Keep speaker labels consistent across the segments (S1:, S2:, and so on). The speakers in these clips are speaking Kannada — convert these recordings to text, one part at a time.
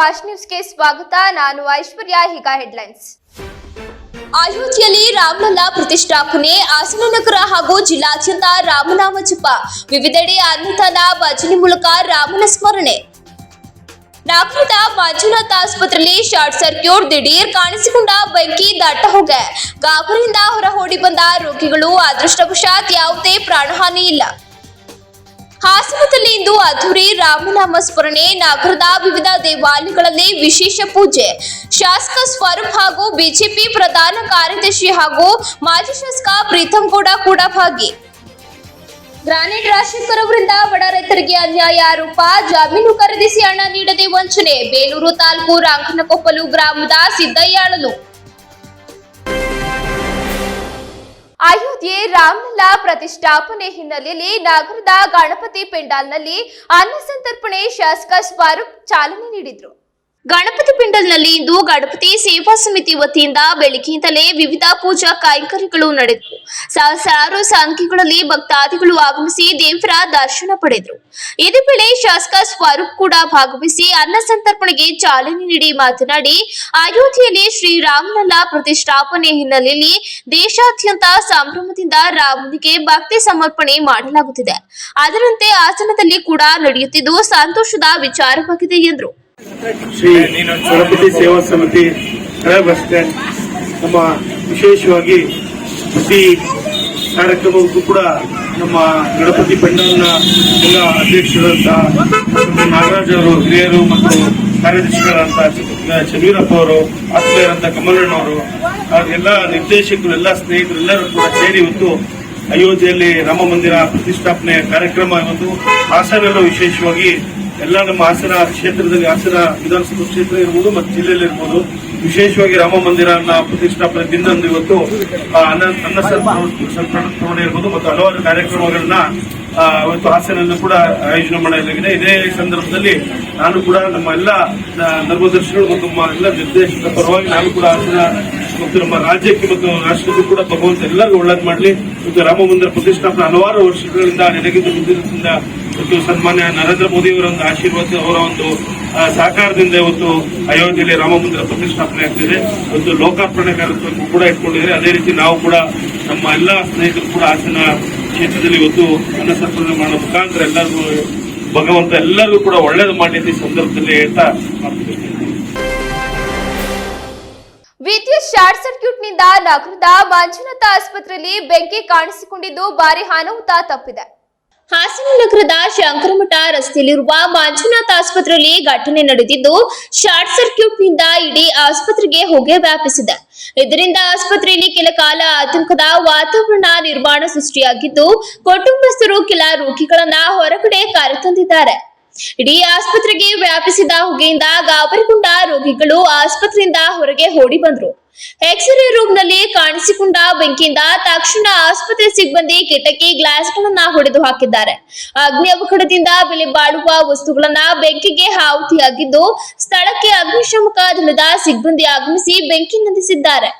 S1: ಫಾಸ್ಟ್ ನ್ಯೂಸ್ಗೆ ಸ್ವಾಗತ. ನಾನು ಐಶ್ವರ್ಯ, ಈಗ ಹೆಡ್ಲೈನ್ಸ್. ಅಯೋಧ್ಯೆಯಲ್ಲಿ ರಾಮಲಲ್ಲಾ ಪ್ರತಿಷ್ಠಾಪನೆ ಹಾಸನನಗರ ಹಾಗೂ ಜಿಲ್ಲಾದ್ಯಂತ ರಾಮನಾಮ ಜಪ ವಿವಿಧೆಡೆ ಅನ್ನದಾನ ಭಜನೆ ಮೂಲಕ ರಾಮನ ಸ್ಮರಣೆ. ನಾಗಪುರದ ಮಂಜುನಾಥ ಆಸ್ಪತ್ರೆಯಲ್ಲಿ ಶಾರ್ಟ್ ಸರ್ಕ್ಯೂಟ್ ದಿಢೀರ್ ಕಾಣಿಸಿಕೊಂಡ ಬೆಂಕಿ ದಟ್ಟ ಹೊಗೆ ಗಾಬರಿಯಿಂದ ಹೊರ ಬಂದ ರೋಗಿಗಳು, ಅದೃಷ್ಟವಶಾತ್ ಯಾವುದೇ ಪ್ರಾಣಹಾನಿ ಇಲ್ಲ. ಹಾಸನದಲ್ಲಿ ಇಂದು ಅದ್ದೂರಿ ರಾಮನಾಮ ಸ್ಮರಣೆ ನಗರದ ವಿವಿಧ ದೇವಾಲಯಗಳಲ್ಲಿ ವಿಶೇಷ ಪೂಜೆ. ಶಾಸಕ ಸ್ವರೂಪ್ ಹಾಗೂ ಬಿಜೆಪಿ ಪ್ರಧಾನ ಕಾರ್ಯದರ್ಶಿ ಹಾಗೂ ಮಾಜಿ ಶಾಸಕ ಪ್ರೀತಂ ಗೌಡ ಕೂಡ ಭಾಗಿ. ಗ್ರಾನೇಟ್ ರಾಜಶೇಖರ್ ಅವರಿಂದ ಬಡ ರೈತರಿಗೆ ಅನ್ಯಾಯ ಆರೋಪ, ಜಾಮೀನು ಖರೀದಿಸಿ ಹಣ ನೀಡದೆ ವಂಚನೆ. ಬೇಲೂರು ತಾಲೂಕು ರಾಂಕನಕೊಪ್ಪಲು ಗ್ರಾಮದ ಸಿದ್ದಯ್ಯಾಳಲು. ಅಯೋಧ್ಯೆ ರಾಮಲಲ್ಲಾ ಪ್ರತಿಷ್ಠಾಪನೆ ಹಿನ್ನೆಲೆಯಲ್ಲಿ ನಗರದ ಗಣಪತಿ ಪೆಂಡಾಲ್ನಲ್ಲಿ ಅನ್ನ ಸಂತರ್ಪಣೆ ಶಾಸಕ ಸ್ವರೂಪ್ ಚಾಲನೆ ನೀಡಿದ್ರು. ಗಣಪತಿ ಪಿಂಡಲ್ನಲ್ಲಿ ಇಂದು ಗಣಪತಿ ಸೇವಾ ಸಮಿತಿ ವತಿಯಿಂದ ಬೆಳಗ್ಗೆಯಿಂದಲೇ ವಿವಿಧ ಪೂಜಾ ಕೈಂಕರ್ಯಗಳು ನಡೆದವು. ಸಹಸ್ರಾರು ಸಂಖ್ಯೆಗಳಲ್ಲಿ ಭಕ್ತಾದಿಗಳು ಆಗಮಿಸಿ ದೇವರ ದರ್ಶನ ಪಡೆದರು. ಇದೇ ವೇಳೆ ಶಾಸಕ ಸ್ವರೂಪ್ ಕೂಡ ಭಾಗವಹಿಸಿ ಅನ್ನ ಸಂತರ್ಪಣೆಗೆ ಚಾಲನೆ ನೀಡಿ ಮಾತನಾಡಿ, ಅಯೋಧ್ಯೆಯಲ್ಲಿ ಶ್ರೀರಾಮಲಲ್ಲಾ ಪ್ರತಿಷ್ಠಾಪನೆ ಹಿನ್ನೆಲೆಯಲ್ಲಿ ದೇಶಾದ್ಯಂತ ಸಂಭ್ರಮದಿಂದ ರಾಮನಿಗೆ ಭಕ್ತಿ ಸಮರ್ಪಣೆ ಮಾಡಲಾಗುತ್ತಿದೆ. ಅದರಂತೆ ಆಸನದಲ್ಲಿ ಕೂಡ ನಡೆಯುತ್ತಿದ್ದು ಸಂತೋಷದ ವಿಚಾರವಾಗಿದೆ ಎಂದರು.
S2: ಶ್ರೀ ಗಣಪತಿ ಸೇವಾ ಸಮಿತಿ ಹಳೆ ಬಸ್ ಸ್ಟ್ಯಾಂಡ್ ನಮ್ಮ ವಿಶೇಷವಾಗಿ ಪ್ರತಿ ಕಾರ್ಯಕ್ರಮಕ್ಕೂ ಕೂಡ ನಮ್ಮ ಗಣಪತಿ ಪಂಡಲ್ನ ಎಲ್ಲ ಅಧ್ಯಕ್ಷರಂತಹ ನಾಗರಾಜ್ ಅವರು, ಹಿರಿಯರು ಮತ್ತು ಕಾರ್ಯದರ್ಶಿಗಳಂತಹ ಶಮೀರಪ್ಪ ಅವರು ಆತ್ಮೀಯರಂತ ಕಮಲಣ್ಣವರು ಎಲ್ಲ ನಿರ್ದೇಶಕರು, ಎಲ್ಲ ಸ್ನೇಹಿತರು ಎಲ್ಲರೂ ಕೂಡ ಸೇರಿ ಇವತ್ತು ಅಯೋಧ್ಯೆಯಲ್ಲಿ ರಾಮ ಮಂದಿರ ಪ್ರತಿಷ್ಠಾಪನೆ ಕಾರ್ಯಕ್ರಮ ಇವತ್ತು. ಹಾಸನಲ್ಲೂ ವಿಶೇಷವಾಗಿ ಎಲ್ಲ ನಮ್ಮ ಹಾಸನ ಕ್ಷೇತ್ರದಲ್ಲಿ, ಹಾಸನ ವಿಧಾನಸಭಾ ಕ್ಷೇತ್ರ ಇರ್ಬೋದು ಮತ್ತು ಜಿಲ್ಲೆಯಲ್ಲಿ ಇರ್ಬೋದು. ವಿಶೇಷವಾಗಿ ರಾಮ ಮಂದಿರನ ಪ್ರತಿಷ್ಠಾಪನೆ ದಿನದಂದು ಇವತ್ತು ಅನ್ನ ಅನ್ನ ಸಂತರ್ಪಣೆ ಇರ್ಬೋದು ಮತ್ತು ಹಲವಾರು ಕಾರ್ಯಕ್ರಮಗಳನ್ನ ಇವತ್ತು ಹಾಸನನ್ನು ಕೂಡ ಆಯೋಜನೆ ಮಾಡಲಾಗಿದೆ. ಇದೇ ಸಂದರ್ಭದಲ್ಲಿ ನಾನು ಕೂಡ ನಮ್ಮ ಎಲ್ಲ ಧರ್ಮದರ್ಶಿಗಳು ಮತ್ತು ನಮ್ಮ ಎಲ್ಲ ನಿರ್ದೇಶಕರ ಪರವಾಗಿ ನಾನು ಕೂಡ ಹಾಸನ ಮತ್ತು ನಮ್ಮ ರಾಜ್ಯಕ್ಕೆ ಮತ್ತು ರಾಷ್ಟ್ರಕ್ಕೂ ಕೂಡ ಭಗವಂತ ಎಲ್ಲರಿಗೂ ಒಳ್ಳೇದು ಮಾಡಲಿ. ಮತ್ತು ರಾಮ ಮಂದಿರ ಪ್ರತಿಷ್ಠಾಪನೆ ಹಲವಾರು ವರ್ಷಗಳಿಂದ ನೆನಗಿದ್ದು ಮುಂದಿನದಿಂದ ಮತ್ತು ಸನ್ಮಾನ್ಯ ನರೇಂದ್ರ ಮೋದಿ ಅವರ ಒಂದು ಆಶೀರ್ವಾದ, ಅವರ ಒಂದು ಸಹಕಾರದಿಂದ ಇವತ್ತು ಅಯೋಧ್ಯೆಯಲ್ಲಿ ರಾಮ ಮಂದಿರ ಪ್ರತಿಷ್ಠಾಪನೆ ಆಗ್ತಿದೆ. ಒಂದು ಲೋಕಾರ್ಪಣೆ ಕಾರ್ಯಕ್ರಮ ಕೂಡ ಇಟ್ಕೊಂಡಿದ್ದಾರೆ. ಅದೇ ರೀತಿ ನಾವು ಕೂಡ ನಮ್ಮ ಎಲ್ಲ ಸ್ನೇಹಿತರು ಕೂಡ ಹಾಸನ ಕ್ಷೇತ್ರದಲ್ಲಿ ಇವತ್ತು ಅನ್ನ ಸಂಪಾದನೆ ಮಾಡೋ ಮುಖಾಂತರ ಎಲ್ಲರಿಗೂ, ಭಗವಂತ ಎಲ್ಲರಿಗೂ ಕೂಡ ಒಳ್ಳೇದು ಮಾಡಿದ ಸಂದರ್ಭದಲ್ಲಿ ಹೇಳ್ತಾ.
S1: ವಿದ್ಯುತ್ ಶಾರ್ಟ್ ಸರ್ಕ್ಯೂಟ್ನಿಂದ ನಗರದ ಮಂಜುನಾಥ ಆಸ್ಪತ್ರೆಯಲ್ಲಿ ಬೆಂಕಿ ಕಾಣಿಸಿಕೊಂಡಿದ್ದು, ಭಾರಿ ಅನಾಹುತ ತಪ್ಪಿದೆ ಹಾಸನ ನಗರದ ಶಂಕರಮಠ ರಸ್ತೆಯಲ್ಲಿರುವ ಮಂಜುನಾಥ್ ಆಸ್ಪತ್ರೆಯಲ್ಲಿ ಘಟನೆ ನಡೆದಿದ್ದು, ಶಾರ್ಟ್ ಸರ್ಕ್ಯೂಟ್ನಿಂದ ಇಡೀ ಆಸ್ಪತ್ರೆಗೆ ಹೊಗೆ ವ್ಯಾಪಿಸಿದೆ. ಇದರಿಂದ ಆಸ್ಪತ್ರೆಯಲ್ಲಿ ಕೆಲ ಕಾಲ ಆತಂಕದ ವಾತಾವರಣ ನಿರ್ಮಾಣ ಸೃಷ್ಟಿಯಾಗಿದ್ದು, ಕುಟುಂಬಸ್ಥರು ಕೆಲ ರೋಗಿಗಳನ್ನ ಹೊರಗಡೆ ಕರೆತಂದಿದ್ದಾರೆ. ಇಡೀ ಆಸ್ಪತ್ರೆಗೆ ವ್ಯಾಪಿಸಿದ ಹೊಗೆಯಿಂದ ಗಾಬರಿಗೊಂಡ ರೋಗಿಗಳು ಆಸ್ಪತ್ರೆಯಿಂದ ಹೊರಗೆ ಓಡಿ ಬಂದ್ರು. ಎಕ್ಸ್ರೇ ರೂಮ್ನಲ್ಲಿ ಕಾಣಿಸಿಕೊಂಡ ಬೆಂಕಿಯಿಂದ ತಕ್ಷಣ ಆಸ್ಪತ್ರೆ ಸಿಬ್ಬಂದಿ ಕಿಟಕಿ ಗ್ಲಾಸ್ಗಳನ್ನ ಹೊಡೆದು ಹಾಕಿದ್ದಾರೆ. ಅಗ್ನಿ ಅವಘಡದಿಂದ ಬೆಲೆ ಬಾಳುವ ವಸ್ತುಗಳನ್ನ ಬೆಂಕಿಗೆ ಆಹುತಿಯಾಗಿದ್ದು, ಸ್ಥಳಕ್ಕೆ ಅಗ್ನಿಶಾಮಕ ದಳದ ಸಿಬ್ಬಂದಿ ಆಗಮಿಸಿ ಬೆಂಕಿ ನಂದಿಸಿದ್ದಾರೆ.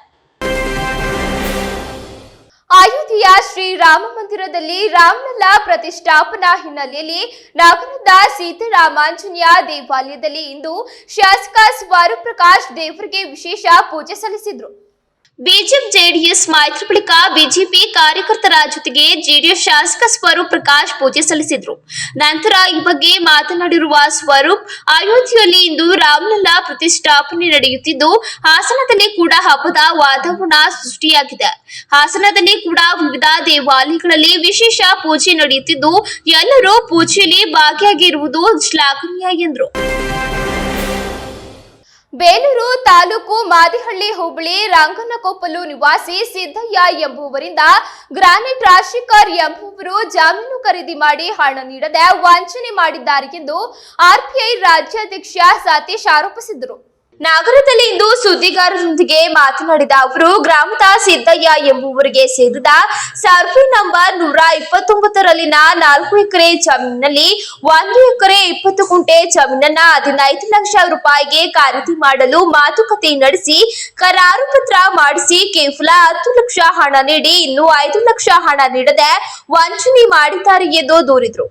S1: ಅಯೋಧ್ಯೆಯ ಶ್ರೀರಾಮ ಮಂದಿರದಲ್ಲಿ ರಾಮಲಲ್ಲಾ ಪ್ರತಿಷ್ಠಾಪನಾ ಹಿನ್ನೆಲೆಯಲ್ಲಿ ನಗರದ ಸೀತಾರಾಮಾಂಜನೇಯ ದೇವಾಲಯದಲ್ಲಿ ಇಂದು ಶಾಸಕ ಸ್ವರೂಪ್ ಪ್ರಕಾಶ್ ದೇವರಿಗೆ ವಿಶೇಷ ಪೂಜೆ ಸಲ್ಲಿಸಿದ್ರು. ಬಿಜೆಪಿ ಜೆಡಿಎಸ್ ಮೈತ್ರಿ ಬಳಿಕ ಬಿಜೆಪಿ ಕಾರ್ಯಕರ್ತರ ಜೊತೆಗೆ ಜೆಡಿಎಸ್ ಶಾಸಕ ಸ್ವರೂಪ್ ಪ್ರಕಾಶ್ ಪೂಜೆ ಸಲ್ಲಿಸಿದ್ರು. ನಂತರ ಈ ಬಗ್ಗೆ ಮಾತನಾಡಿರುವ ಸ್ವರೂಪ್, ಅಯೋಧ್ಯೆಯಲ್ಲಿ ಇಂದು ರಾಮಲಲ್ಲಾ ಪ್ರತಿಷ್ಠಾಪನೆ ನಡೆಯುತ್ತಿದ್ದು, ಹಾಸನದಲ್ಲಿ ಕೂಡ ಹಬ್ಬದ ವಾತಾವರಣ ಸೃಷ್ಟಿಯಾಗಿದೆ. ಹಾಸನದಲ್ಲಿ ಕೂಡ ವಿವಿಧ ದೇವಾಲಯಗಳಲ್ಲಿ ವಿಶೇಷ ಪೂಜೆ ನಡೆಯುತ್ತಿದ್ದು, ಎಲ್ಲರೂ ಪೂಜೆಯಲ್ಲಿ ಭಾಗಿಯಾಗಿರುವುದು ಶ್ಲಾಘನೀಯ ಎಂದರು. ಬೇಲೂರು ತಾಲೂಕು ಮಾದಿಹಳ್ಳಿ ಹೋಬಳಿ ರಂಗನಕೊಪ್ಪಲು ನಿವಾಸಿ ಸಿದ್ದಯ್ಯ ಎಂಬುವರಿಂದ ಗ್ರಾನೈಟ್ ರಾಶಿಕರ್ ಎಂಬುವರು ಜಾಮೀನು ಖರೀದಿ ಮಾಡಿ ಹಣ ನೀಡದೆ ವಂಚನೆ ಮಾಡಿದ್ದಾರೆ ಎಂದು ಆರ್ಪಿಐ ರಾಜ್ಯಾಧ್ಯಕ್ಷ ಸತೀಶ್ ಆರೋಪಿಸಿದರು ನಗರದಲ್ಲಿ ಇಂದು ಸುದ್ದಿಗಾರರೊಂದಿಗೆ ಮಾತನಾಡಿದ ಅವರು, ಗ್ರಾಮದ ಸಿದ್ದಯ್ಯ ಎಂಬುವರಿಗೆ ಸೇರಿದ ಸರ್ವೆ ನಂಬರ್ ನೂರ ಇಪ್ಪತ್ತೊಂಬತ್ತರಲ್ಲಿನ ನಾಲ್ಕು ಎಕರೆ ಜಮೀನಿನಲ್ಲಿ ಒಂದು ಎಕರೆ ಇಪ್ಪತ್ತು ಗುಂಟೆ ಜಮೀನನ್ನ ಹದಿನೈದು ಲಕ್ಷ ರೂಪಾಯಿಗೆ ಖರೀದಿ ಮಾಡಲು ಮಾತುಕತೆ ನಡೆಸಿ, ಕರಾರು ಪತ್ರ ಮಾಡಿಸಿ ಕೇವಲ ಹತ್ತು ಲಕ್ಷ ಹಣ ನೀಡಿ ಇನ್ನು ಐದು ಲಕ್ಷ ಹಣ ನೀಡದೆ ವಂಚನೆ ಮಾಡಿದ್ದಾರೆ ಎಂದು ದೂರಿದ್ರು.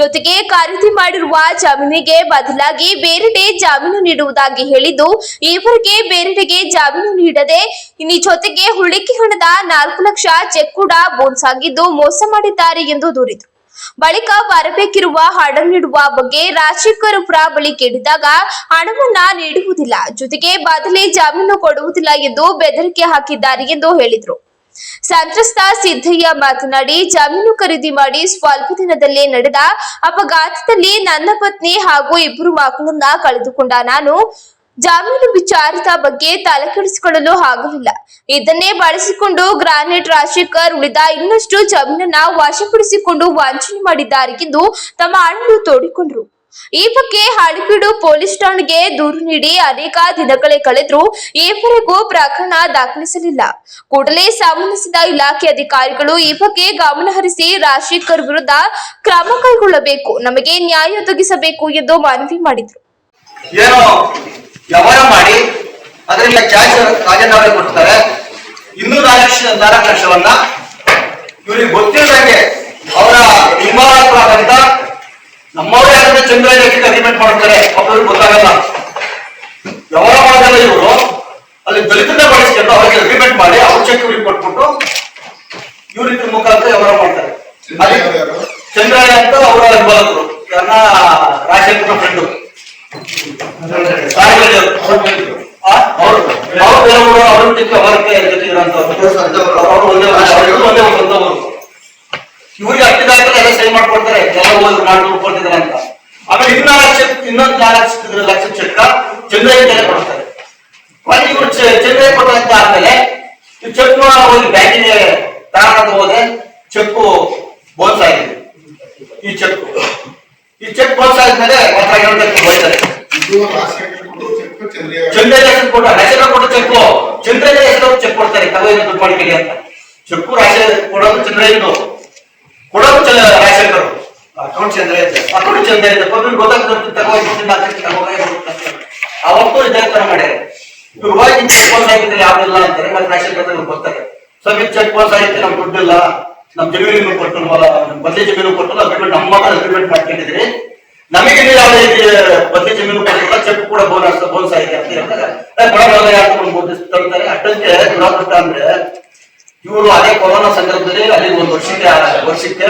S1: ಜೊತೆಗೆ ಖರೀದಿ ಮಾಡಿರುವ ಜಮೀನಿಗೆ ಬದಲಾಗಿ ಬೇರೆಡೆ ಜಾಮೀನು ನೀಡುವುದಾಗಿ ಹೇಳಿದ್ದು ಈವರೆಗೆ ಬೇರೆಡೆಗೆ ಜಾಮೀನು ನೀಡದೆ ಇನ್ನು ಜೊತೆಗೆ ಹುಳಿಕೆ ಹಣದ ನಾಲ್ಕು ಲಕ್ಷ ಚೆಕ್ ಕೂಡ ಬೋನ್ಸ್ ಆಗಿದ್ದು ಮೋಸ ಮಾಡಿದ್ದಾರೆ ಎಂದು ದೂರಿದ್ರು. ಬಳಿಕ ಬರಬೇಕಿರುವ ಹಣ ನೀಡುವ ಬಗ್ಗೆ ರಾಜಶೇಖರಪುರ ಬಳಿ ಕೇಳಿದಾಗ ಹಣವನ್ನ ನೀಡುವುದಿಲ್ಲ, ಜೊತೆಗೆ ಬದಲಿ ಜಾಮೀನು ಕೊಡುವುದಿಲ್ಲ ಎಂದು ಬೆದರಿಕೆ ಹಾಕಿದ್ದಾರೆ ಎಂದು ಹೇಳಿದರು. ಸಂತ್ರಸ್ತ ಸಿದ್ದಯ್ಯ ಮಾತನಾಡಿ, ಜಮೀನು ಖರೀದಿ ಮಾಡಿ ಸ್ವಲ್ಪ ದಿನದಲ್ಲೇ ನಡೆದ ಅಪಘಾತದಲ್ಲಿ ನನ್ನ ಪತ್ನಿ ಹಾಗೂ ಇಬ್ಬರು ಮಕ್ಕಳನ್ನ ಕಳೆದುಕೊಂಡ ನಾನು ಜಾಮೀನು ವಿಚಾರದ ಬಗ್ಗೆ ತಲೆಕೆಡಿಸಿಕೊಳ್ಳಲು ಆಗಲಿಲ್ಲ ಇದನ್ನೇ ಬಳಸಿಕೊಂಡು ಗ್ರಾನೈಟ್ ರಾಜಶೇಖರ್ ಉಳಿದ ಇನ್ನಷ್ಟು ಜಮೀನನ್ನ ವಶಪಡಿಸಿಕೊಂಡು ವಂಚನೆ ಮಾಡಿದ್ದಾರೆ ಎಂದು ತಮ್ಮ ಅಣ್ಣು ತೋಡಿಕೊಂಡರು. ಈ ಬಗ್ಗೆ ಹಳಿಬೀಡು ಪೊಲೀಸ್ ಠಾಣೆಗೆ ದೂರು ನೀಡಿ ಅನೇಕ ದಿನಗಳೇ ಕಳೆದ್ರು ಈವರೆಗೂ ಪ್ರಕರಣ ದಾಖಲಿಸಲಿಲ್ಲ. ಕೂಡಲೇ ಸಂಬಂಧಿಸಿದ ಇಲಾಖೆ ಅಧಿಕಾರಿಗಳು ಈ ಬಗ್ಗೆ ಗಮನಹರಿಸಿ ರಾಜಶೇಖರ್ ವಿರುದ್ಧ ಕ್ರಮ ಕೈಗೊಳ್ಳಬೇಕು, ನಮಗೆ ನ್ಯಾಯ ಒದಗಿಸಬೇಕು ಎಂದು ಮನವಿ ಮಾಡಿದ್ರು.
S3: ವ್ಯವಹಾರ ಮಾಡಿ ಅದರಿಂದ ಕ್ಯಾಶ್ ರಾಜೀನಾಮೆ ಕೊಡ್ತಾರೆ ಇನ್ನೂ ನಾಲ್ಕು ನಾಲ್ಕು ಲಕ್ಷವನ್ನ ಇವರಿಗೆ ಗೊತ್ತಿಲ್ಲದಂಗೆ ಅವರ ನಿರ್ಮಾಣ ನಮ್ಮವರೇ ಆದಂತ ಚಂದ್ರಕ್ಕೆ ಅಗ್ರಿಮೆಂಟ್ ಮಾಡ್ತಾರೆ. ಅವ್ರಿಗೆ ಗೊತ್ತಾಗಲ್ಲ. ವ್ಯವಹಾರ ಮಾಡಿದ್ರೆ ಇವರು ಅಲ್ಲಿ ದಲಿತನ ಬಳಸ್ಕೊಂಡು ಅವರಿಗೆ ಅಗ್ರಿಮೆಂಟ್ ಮಾಡಿ ಅವ್ರ ಚೆಕ್ ಇವ್ರಿಗೆ ಕೊಟ್ಬಿಟ್ಟು ಇವ್ರ ಇದ್ರ ಮುಖಾಂತರ ವ್ಯವಹಾರ ಮಾಡ್ತಾರೆ. ಚಂದ್ರಯ್ಯ ಅಂತ ಅವರ ಹಿಂಬಾಲಕರು ನನ್ನ ರಾಜೇಂದ್ರ ಫ್ರೆಂಡು ಇವ್ರಿಗೆ ಅಟ್ಟಿದಾಗ್ತದೆ ಎಲ್ಲ ಸಹಿ ಮಾಡ್ಕೊಡ್ತಾರೆ ಹೋಗಿ ಮಾಡಿ ಕೊಡ್ತಿದ್ದಾರೆ ಅಂತ ಆಮೇಲೆ ಇನ್ನೂ ಲಕ್ಷ ಇನ್ನೊಂದು ನಾಲ್ಕು ಲಕ್ಷ ಚೆಕ್ಕ ಚೆನ್ನೈ ಕೈಲಿ ಕೊಡ್ತಾರೆ ಮತ್ತೆ ಇವ್ರು ಚೆನ್ನೈ ಕೊಟ್ಟಂತ ಆದ್ಮೇಲೆ ಚೆಕ್ ಹೋಗಿ ಬ್ಯಾಂಕಿಗೆ ತಗೊಂಡು ಹೋದ್ರೆ ಚೆಕ್ಕು ಬೋನ್ಸ್ ಆಗಿದೆ ಈ ಚೆಕ್ ಈ ಚೆಕ್ ಬೋನ್ಸ್ ಆದ್ಮೇಲೆ
S4: ಕೊಟ್ಟು ಚೆಕ್ ಚಂದ್ರಯ್ಯ
S3: ಹೆಸರು ಕೊಟ್ಟ ಹೆಸರು ಕೊಟ್ಟು ಚೆಕ್ಕು. ಚಂದ್ರಯ್ಯ ಹೆಸರು ಚೆಕ್ ಕೊಡ್ತಾರೆ ತಗೋ ದುಡ್ಡು ಮಾಡ್ಕೊಳ್ಳಿ ಅಂತ. ಚೆಕ್ಕು ರಾಜಶೇಖರ್ ಕೊಡೋದು ಚಂದ್ರಯ್ಯನು ಕೊಡೋದು Rajashekhar account Chandrayya account Chandrayya public ಗೊತ್ತಾಗ್ತದೆ ತಗೋ ಅವತ್ತು ಇದೇ ತರ ಮಾಡ್ಯಾರ. ಇವ್ರು ಹೋಗಿ ಚೆಕ್ ಬೋನ್ಸ್ ಆಗಿದ್ರೆ ಯಾವ್ದಿಲ್ಲ ಅಂತಾರೆ ಮತ್ತೆ ರಾಜಶೇಖರ್ ಬರ್ತಾರೆ ಸ್ವಲ್ಪ ಚೆಕ್ ಬೋನ್ಸ್ ಆಗಿತ್ತು ನಮ್ಗೆ ದುಡ್ಡಿಲ್ಲ. ನಮ್ ಜಮೀನು ಕೊಟ್ಟು ಬದಲಿ ಜಮೀನು ಕೊಟ್ಟು ಅಗ್ರಿಮೆಂಟ್ ನಮ್ಮ ಅಗ್ರಿಮೆಂಟ್ ಮಾಡ್ಕೊಂಡಿದ್ರಿ ನಮಗೆ ನೀವು ಯಾವುದೇ ಬದಲಿ ಜಮೀನು ಕೊಟ್ಟಿಲ್ಲ ಚೆಕ್ ಕೂಡ ಬೋನಸ್ ಬೋನಸ್ ಆಗಿದೆ ತಳ್ತಾರೆ ಅಷ್ಟಂತೆ ದುರಾದೃಷ್ಟ ಅಂದ್ರೆ, ಇವರು ಅದೇ ಕೊರೋನಾ ಸಂದರ್ಭದಲ್ಲಿ ಅಲ್ಲಿ ಒಂದು ವರ್ಷಕ್ಕೆ ವರ್ಷಕ್ಕೆ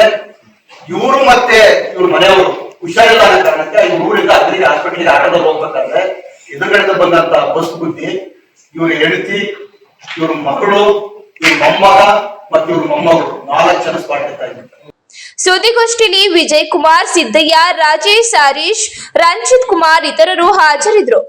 S3: ಇವರು ಮತ್ತೆ ಇವ್ರ ಮನೆಯವರು ಹುಷಾರಿಲ್ಲ ಅನ್ನೋ ಕಾರಣಕ್ಕೆ ಇವ್ರ ಊರಿಂದ ಅಗ್ರಿಗೆ ಹಾಸ್ಪಿಟ್ಲಿಗೆ ಆಟೋದಲ್ಲಿ ಹೋಗ್ಬೇಕಂದ್ರೆ ಎದುರುಗಡೆ ಬಂದಂತ ಬಸ್ ಬುದ್ಧಿ, ಇವ್ರ ಹೆಂಡತಿ, ಇವ್ರ ಮಕ್ಕಳು, ಇವ್ರ ಮೊಮ್ಮಗ, ಮತ್ತೆ ಇವ್ರ ಮೊಮ್ಮಗಳು. ಇದ್ದಾರೆ
S1: ಸುದ್ದಿಗೋಷ್ಠಿಯಲ್ಲಿ ವಿಜಯ್ ಕುಮಾರ್ ಸಿದ್ದಯ್ಯ, ರಾಜೇಶ್ ಹರೀಶ್, ರಂಜಿತ್ ಕುಮಾರ್ ಇತರರು ಹಾಜರಿದ್ದರು.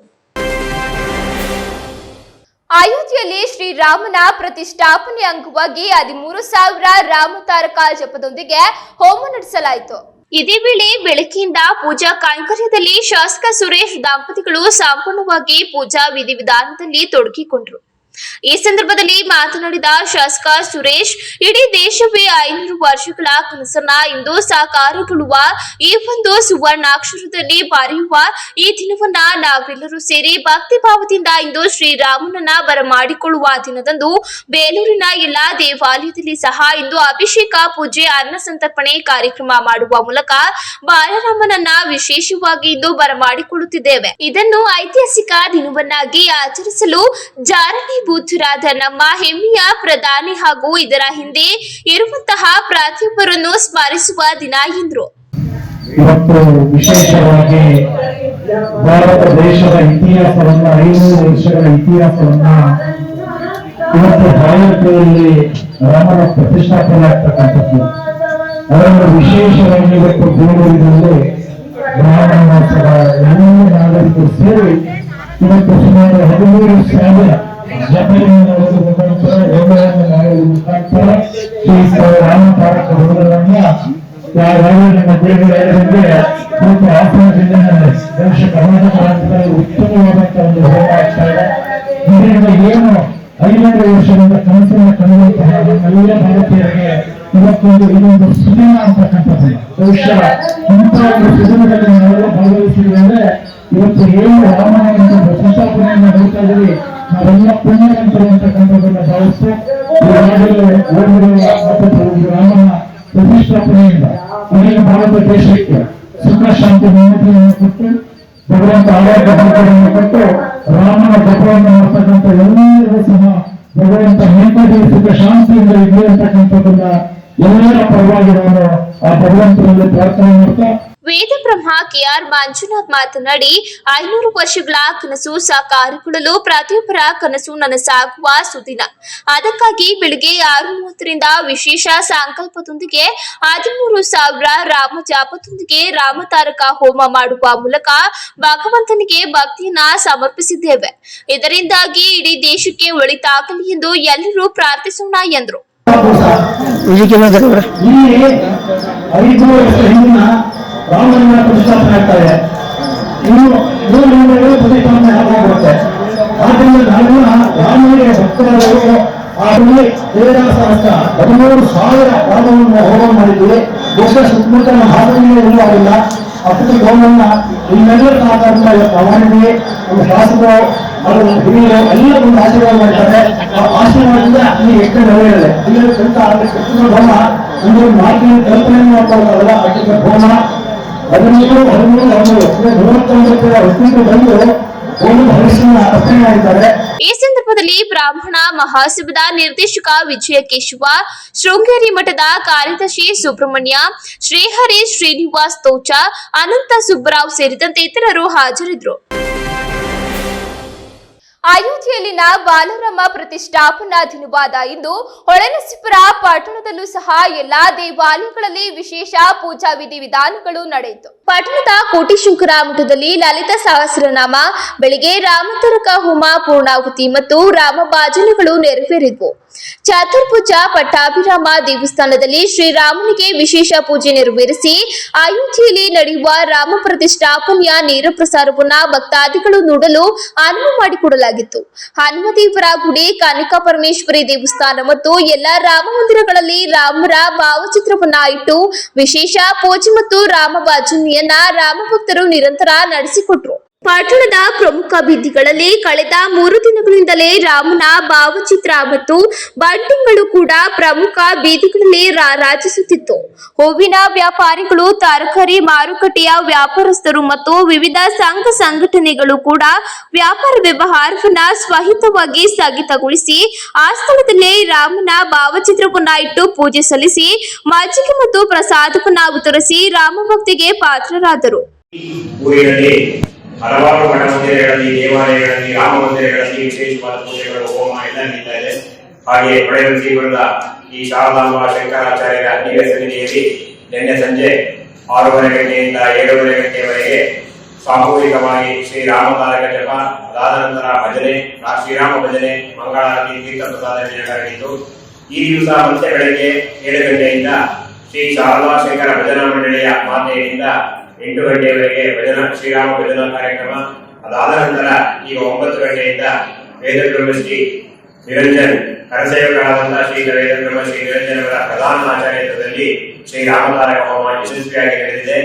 S1: ಅಯೋಧ್ಯೆಯಲ್ಲಿ ಶ್ರೀರಾಮನ ಪ್ರತಿಷ್ಠಾಪನೆ ಅಂಗವಾಗಿ ಹದಿಮೂರು ಸಾವಿರ ರಾಮತಾರಕ ಜಪದೊಂದಿಗೆ ಹೋಮ ನಡೆಸಲಾಯಿತು. ಇದೇ ವೇಳೆ ಬೆಳಕಿನಿಂದ ಪೂಜಾ ಕೈಂಕರ್ಯದಲ್ಲಿ ಶಾಸಕ ಸುರೇಶ್ ದಂಪತಿಗಳು ಸಂಪೂರ್ಣವಾಗಿ ಪೂಜಾ ವಿಧಿವಿಧಾನದಲ್ಲಿ ತೊಡಗಿಕೊಂಡರು. ಈ ಸಂದರ್ಭದಲ್ಲಿ ಮಾತನಾಡಿದ ಶಾಸಕ ಸುರೇಶ್, ಇಡೀ ದೇಶವೇ ಐನೂರು ವರ್ಷಗಳ ಕನಸನ್ನ ಇಂದು ಸಾಕಾರಗೊಳ್ಳುವ ಈ ಒಂದು ಸುವರ್ಣಾಕ್ಷರದಲ್ಲಿ ಬರೆಯುವ ಈ ದಿನವನ್ನ ನಾವೆಲ್ಲರೂ ಸೇರಿ ಭಕ್ತಿ ಭಾವದಿಂದ ಇಂದು ಶ್ರೀರಾಮನನ್ನ ಬರಮಾಡಿಕೊಳ್ಳುವ ದಿನದಂದು ಬೇಲೂರಿನ ಎಲ್ಲಾ ದೇವಾಲಯದಲ್ಲಿ ಸಹ ಇಂದು ಅಭಿಷೇಕ, ಪೂಜೆ, ಅನ್ನ ಸಂತರ್ಪಣೆ ಕಾರ್ಯಕ್ರಮ ಮಾಡುವ ಮೂಲಕ ಬಾಲರಾಮನನ್ನ ವಿಶೇಷವಾಗಿ ಇಂದು ಬರಮಾಡಿಕೊಳ್ಳುತ್ತಿದ್ದೇವೆ. ಇದನ್ನು ಐತಿಹಾಸಿಕ ದಿನವನ್ನಾಗಿ ಆಚರಿಸಲು ಜಾರಣಿ ಬುದ್ಧರಾದ ನಮ್ಮ ಹೆಮ್ಮೆಯ ಪ್ರಧಾನಿ ಹಾಗೂ ಇದರ ಹಿಂದೆ ಇರುವಂತಹ ಪ್ರತಿಯೊಬ್ಬರನ್ನು ಸ್ಮರಿಸುವ ದಿನ ಎಂದರು
S5: ಇವತ್ತು ವಿಶೇಷವಾಗಿ ಭಾರತ ದೇಶದ ಇತಿಹಾಸವನ್ನ, ಐನೂರು ವರ್ಷಗಳ ಇತಿಹಾಸವನ್ನ ಇವತ್ತು ಭಾರತದಲ್ಲಿ ರಾಮನ ಪ್ರತಿಷ್ಠಾಪನೆ ಆಗ್ತಕ್ಕಂಥದ್ದು ಅದನ್ನು ವಿಶೇಷವಾಗಿ ಇವತ್ತು ಬೇಲೂರಿನಲ್ಲಿ ಬ್ರಾಹ್ಮಣ ಎಲ್ಲ ನಾಗರಿಕರು ಸೇರಿ ಇವತ್ತು ಸುಮಾರು ಹದಿಮೂರು ಸಾವಿರ ಕರ್ನಾಟಕ ರಾಜ್ಯದಲ್ಲಿ ಉತ್ತಮವಾದಂತಹ ಒಂದು ಹೋರಾಟ ಆಗ್ತಾ ಇದೆ ಇದರಿಂದ ಏನು ಐನೂರು ವರ್ಷದಿಂದ ಕನಸನ್ನು ಕಂಡಂತಹ ನಮ್ಮೆಲ್ಲ ಭಾರತೀಯರಿಗೆ ಇವತ್ತೊಂದು ಇದೊಂದು ಸುದಿನ ಅಂತಕ್ಕಂಥದ್ದು ಬಹುಶಃ ಇಂಥ ಒಂದು ಸುದಿನದಲ್ಲಿ ಇವತ್ತು ಏನು ರಾಮನ ಒಂದು ಸಂಸ್ಥಾಪನೆಯನ್ನು ನೋಡ್ತಾ ಇದ್ದೀವಿ, ನಾವೆಲ್ಲ ಪುಣ್ಯವಂತರು ಅಂತಕ್ಕಂಥದ್ದನ್ನ ಭಾವಿಸ್ತು. ರಾಮನ ಪ್ರತಿಷ್ಠಾಪನೆಯಿಂದ ಇಡೀ ಭಾರತ ದೇಶಕ್ಕೆ ಸುಖ, ಶಾಂತಿ, ನೆಮ್ಮದಿಯನ್ನು ಕೊಟ್ಟು, ಭಗವಂತ ಆರೋಗ್ಯ ಭಾಗ್ಯವನ್ನು ಕೊಟ್ಟು ರಾಮನ ಜಪವನ್ನು ಮಾಡ್ತಕ್ಕಂಥ ಎಲ್ಲರಿಗೂ ಸಹ ಭಗವಂತ ನೆಮ್ಮದಿ, ಸುಖ, ಶಾಂತಿಯಿಂದ ಇರಲಿ ಅಂತಕ್ಕಂಥದ್ದನ್ನ ಎಲ್ಲರ ಪರವಾಗಿ ನಾನು ಆ ಭಗವಂತನಲ್ಲಿ ಪ್ರಾರ್ಥನೆ ಮಾಡ್ತಾ
S1: ವೇದ ಬ್ರಹ್ಮ ಕೆಆರ್ ಮಂಜುನಾಥ್ ಮಾತನಾಡಿ ಐನೂರು ವರ್ಷಗಳ ಕನಸು ಸಾಕಾರಗೊಳ್ಳಲು ಪ್ರತಿಯೊಬ್ಬರ ಕನಸು ನನಸಾಗುವ ಸುದಿನ. ಅದಕ್ಕಾಗಿ ಬೆಳಿಗ್ಗೆ ಆರು ಮೂವತ್ತರಿಂದ ವಿಶೇಷ ಸಂಕಲ್ಪದೊಂದಿಗೆ ಹದಿಮೂರು ಸಾವಿರ ರಾಮ ಜಾಪದೊಂದಿಗೆ ರಾಮತಾರಕ ಹೋಮ ಮಾಡುವ ಮೂಲಕ ಭಗವಂತನಿಗೆ ಭಕ್ತಿಯನ್ನ ಸಮರ್ಪಿಸಿದ್ದೇವೆ. ಇದರಿಂದಾಗಿ ಇಡೀ ದೇಶಕ್ಕೆ ಒಳಿತಾಗಲಿ ಎಂದು ಎಲ್ಲರೂ ಪ್ರಾರ್ಥಿಸೋಣ ಎಂದರು.
S5: ರಾಮನ ಪ್ರತಿಷ್ಠಾಪನೆ ಆಗ್ತಾರೆ ಇನ್ನು ಮೂರು ದಿನಗಳು ಪ್ರತಿಷ್ಠಾಪನೆ ಆಗೋಗುತ್ತೆ ಆದ್ದರಿಂದ ನಾನು ರಾಮನಿಗೆ ಭಕ್ತರಾದವರು ಏಳ ಸಹಸ್ರ ಹದಿಮೂರು ಸಾವಿರ ರಾಮವನ್ನು ಹೋಮ ಮಾಡಿದ್ವಿ. ದೇಶ ಸುತ್ತಮುತ್ತ ಹಾಸನಿಗೆ ಎಲ್ಲೂ ಆಗಿಲ್ಲ. ಅಷ್ಟು ಹೋಮನ್ನ ಇನ್ನೆಲ್ಲರ ಸಹಕಾರದಿಂದ ಇವತ್ತು ನಮ್ಮ ಶಾಸಕರು, ಅವರು ಹಿರಿಯರು ಎಲ್ಲ ಒಂದು ಆಶೀರ್ವಾದ ಮಾಡ್ತಾರೆ. ಆ ಆಶೀರ್ವಾದದಿಂದ ಈ ಎಷ್ಟು ನೆರವೇರಿದೆ ಇಲ್ಲಿ ಅಂದ್ರೆ ಕೃಷ್ಣ ಹೋಮ ಒಂದು ಮಾತಿನ ಕಲ್ಪನೆ ಮಾಡ್ಕೊಳ್ಳೋದಲ್ಲ ಅದಕ್ಕೆ ಹೋಮ ಹದಿಮೂರು ಹದಿಮೂರು ಅಂದ್ರೆ ಮೂವತ್ತೊಂಬತ್ತು ಹೊತ್ತಿಗೆ ಬಂದು ಒಂದು ಭವಿಷ್ಯನ ಅರ್ಪಣೆ
S1: ಈ ಸಂದರ್ಭದಲ್ಲಿ ಬ್ರಾಹ್ಮಣ, ಮಹಾಸಭದ ನಿರ್ದೇಶಕ ವಿಜಯ ಕೇಶವ, ಶೃಂಗೇರಿ ಮಠದ ಕಾರ್ಯದರ್ಶಿ ಸುಬ್ರಹ್ಮಣ್ಯ, ಶ್ರೀಹರಿ ಶ್ರೀನಿವಾಸ್ ತೋಚ, ಅನಂತ ಸುಬ್ಬರಾವ್ ಸೇರಿದಂತೆ ಇತರರು ಹಾಜರಿದ್ದರು. ಅಯೋಧ್ಯೆಯಲ್ಲಿನ ಬಾಲರಾಮ ಪ್ರತಿಷ್ಠಾಪನಾ ದಿನವಾದ ಇಂದು ಹೊಳೆನಸಿಪುರ ಪಟ್ಟಣದಲ್ಲೂ ಸಹ ಎಲ್ಲಾ ದೇವಾಲಯಗಳಲ್ಲಿ ವಿಶೇಷ ಪೂಜಾ ವಿಧಿವಿಧಾನಗಳು ನಡೆಯಿತು. ಪಟ್ಟಣದ ಕೋಟಿಶಂಕರ ಮಠದಲ್ಲಿ ಲಲಿತ ಸಹಸ್ರನಾಮ, ಬೆಳಿಗ್ಗೆ ರಾಮತರಕ ಹೋಮ ಪೂರ್ಣಾಹುತಿ ಮತ್ತು ರಾಮ ಭಾಜನಗಳು ನೆರವೇರಿದ್ವು. ಚತುರ್ಭುಜ ಪಟ್ಟಾಭಿರಾಮ ದೇವಸ್ಥಾನದಲ್ಲಿ ಶ್ರೀರಾಮನಿಗೆ ವಿಶೇಷ ಪೂಜೆ ನೆರವೇರಿಸಿ ಅಯೋಧ್ಯೆಯಲ್ಲಿ ನಡೆಯುವ ರಾಮ ಪ್ರತಿಷ್ಠಾಪನೆಯ ನೇರ ಪ್ರಸಾರವನ್ನ ಭಕ್ತಾದಿಗಳು ನೋಡಲು ಅನುವು ಮಾಡಿಕೊಡಲಾಗಿತ್ತು. ಹನುಮದೇವರ ಗುಡಿ, ಕನಕ ಪರಮೇಶ್ವರಿ ದೇವಸ್ಥಾನ ಮತ್ತು ಎಲ್ಲ ರಾಮ ಮಂದಿರಗಳಲ್ಲಿ ರಾಮರ ಭಾವಚಿತ್ರವನ್ನ ಇಟ್ಟು ವಿಶೇಷ ಪೂಜೆ ಮತ್ತು ರಾಮ ಭಜನೆಯನ್ನ ರಾಮ ಭಕ್ತರು ನಿರಂತರ ನಡೆಸಿಕೊಟ್ರು. ಪಟ್ಟಣದ ಪ್ರಮುಖ ಬೀದಿಗಳಲ್ಲಿ ಕಳೆದ ಮೂರು ದಿನಗಳಿಂದಲೇ ರಾಮನ ಭಾವಚಿತ್ರ ಮತ್ತು ಬಂಟಿಂಗ್ಗಳು ಕೂಡ ಪ್ರಮುಖ ಬೀದಿಗಳಲ್ಲಿ ರಾಜಿಸುತ್ತಿತ್ತು. ಹೂವಿನ ವ್ಯಾಪಾರಿಗಳು, ತರಕಾರಿ ಮಾರುಕಟ್ಟೆಯ ವ್ಯಾಪಾರಸ್ಥರು ಮತ್ತು ವಿವಿಧ ಸಂಘ ಸಂಘಟನೆಗಳು ಕೂಡ ವ್ಯಾಪಾರ ವ್ಯವಹಾರವನ್ನ ಸ್ವಹಿತವಾಗಿ ಸ್ಥಗಿತಗೊಳಿಸಿ, ಆ ಸ್ಥಳದಲ್ಲೇ ರಾಮನ ಭಾವಚಿತ್ರವನ್ನ ಇಟ್ಟು ಪೂಜೆ ಸಲ್ಲಿಸಿ, ಮಜ್ಜಿಗೆ ಮತ್ತು ಪ್ರಸಾದವನ್ನ ವಿತರಿಸಿ ರಾಮಭಕ್ತಿಗೆ ಪಾತ್ರರಾದರು.
S6: ಹಲವಾರು ಮಠ ಮಂದಿರಗಳಲ್ಲಿ ದೇವಾಲಯಗಳಲ್ಲಿ ರಾಮ ಮಂದಿರಗಳಲ್ಲಿ ವಿಶೇಷವಾದ ಪೂಜೆಗಳು, ಹೋಮ ಎಲ್ಲ ನಡೀತಾ ಇದೆ. ಹಾಗೆ ಶ್ರೀಗುರುದ ಈ ಶಾರದಾಂಬ ಶಂಕರಾಚಾರ್ಯರ ದಿವ್ಯ ಸನ್ನಿಧಿಯಲ್ಲಿ ನಿನ್ನೆ ಸಂಜೆ ಆರೂವರೆ ಗಂಟೆಯಿಂದ ಏಳೂವರೆ ಗಂಟೆಯವರೆಗೆ ಸಾಮೂಹಿಕವಾಗಿ ಶ್ರೀರಾಮತಾರಕ ಜಪ ಅದಾದ ನಂತರ ಭಜನೆ ಶ್ರೀರಾಮ ಭಜನೆ, ಮಂಗಳಾರತಿ ತೀರ್ಥ ಪ್ರಸಾದ ನಡೆಯಿತು ಈ ದಿವಸ ಮತ್ತೆ ಬೆಳಗ್ಗೆ ಏಳು ಗಂಟೆಯಿಂದ ಶ್ರೀ ಶಾರದಾ ಶಂಕರ ಭಜನಾ ಮಂಡಳಿಯ ಮಾತೆಯಿಂದ ಎಂಟು ಗಂಟೆಯವರೆಗೆ ಭಜನಾ ಶ್ರೀರಾಮ ಭಜನಾ ಕಾರ್ಯಕ್ರಮ. ಅದಾದ ನಂತರ ಈಗ ಒಂಬತ್ತು ಗಂಟೆಯಿಂದ ವೇದ ಬ್ರಹ್ಮಶ್ರೀ ನಿರಂಜನ್ ಕರಸೇವಕರಾದಂತಹ ಶ್ರೀ ವೇದ ಬ್ರಹ್ಮಶ್ರೀ ನಿರಂಜನ್ ಅವರ ಪ್ರಧಾನ ಆಚಾರ್ಯತ್ವದಲ್ಲಿ ಶ್ರೀರಾಮತಾರಕ ಹೋಮ ಯಶಸ್ವಿಯಾಗಿ ನಡೆದಿದೆ.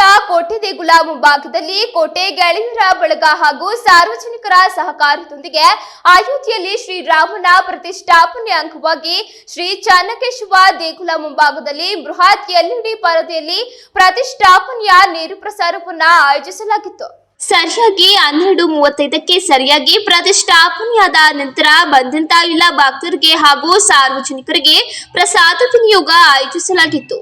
S1: ಪಟ್ಟಣದ ಕೋಟೆ ದೇಗುಲ ಮುಂಭಾಗದಲ್ಲಿ ಕೋಟೆ ಗೆಳೆಯರ ಬಳಗ ಹಾಗೂ ಸಾರ್ವಜನಿಕರ ಸಹಕಾರದೊಂದಿಗೆ ಅಯೋಧ್ಯೆಯಲ್ಲಿ ಶ್ರೀರಾಮನ ಪ್ರತಿಷ್ಠಾಪನೆ ಅಂಗವಾಗಿ ಶ್ರೀ ಚನ್ನಕೇಶವ ದೇಗುಲ ಮುಂಭಾಗದಲ್ಲಿ ಬೃಹತ್ ಎಲ್ಇಡಿ ಪರದೆಯಲ್ಲಿ ಪ್ರತಿಷ್ಠಾಪನೆಯ ನೇರು ಪ್ರಸಾರವನ್ನ ಆಯೋಜಿಸಲಾಗಿತ್ತು. ಸರಿಯಾಗಿ ಹನ್ನೆರಡು ಮೂವತ್ತೈದಕ್ಕೆ ಸರಿಯಾಗಿ ಪ್ರತಿಷ್ಠಾಪನೆಯಾದ ನಂತರ ಬಂದಂತ ಎಲ್ಲ ಭಕ್ತರಿಗೆ ಹಾಗೂ ಸಾರ್ವಜನಿಕರಿಗೆ ಪ್ರಸಾದ ವಿನಿಯೋಗ ಆಯೋಜಿಸಲಾಗಿತ್ತು.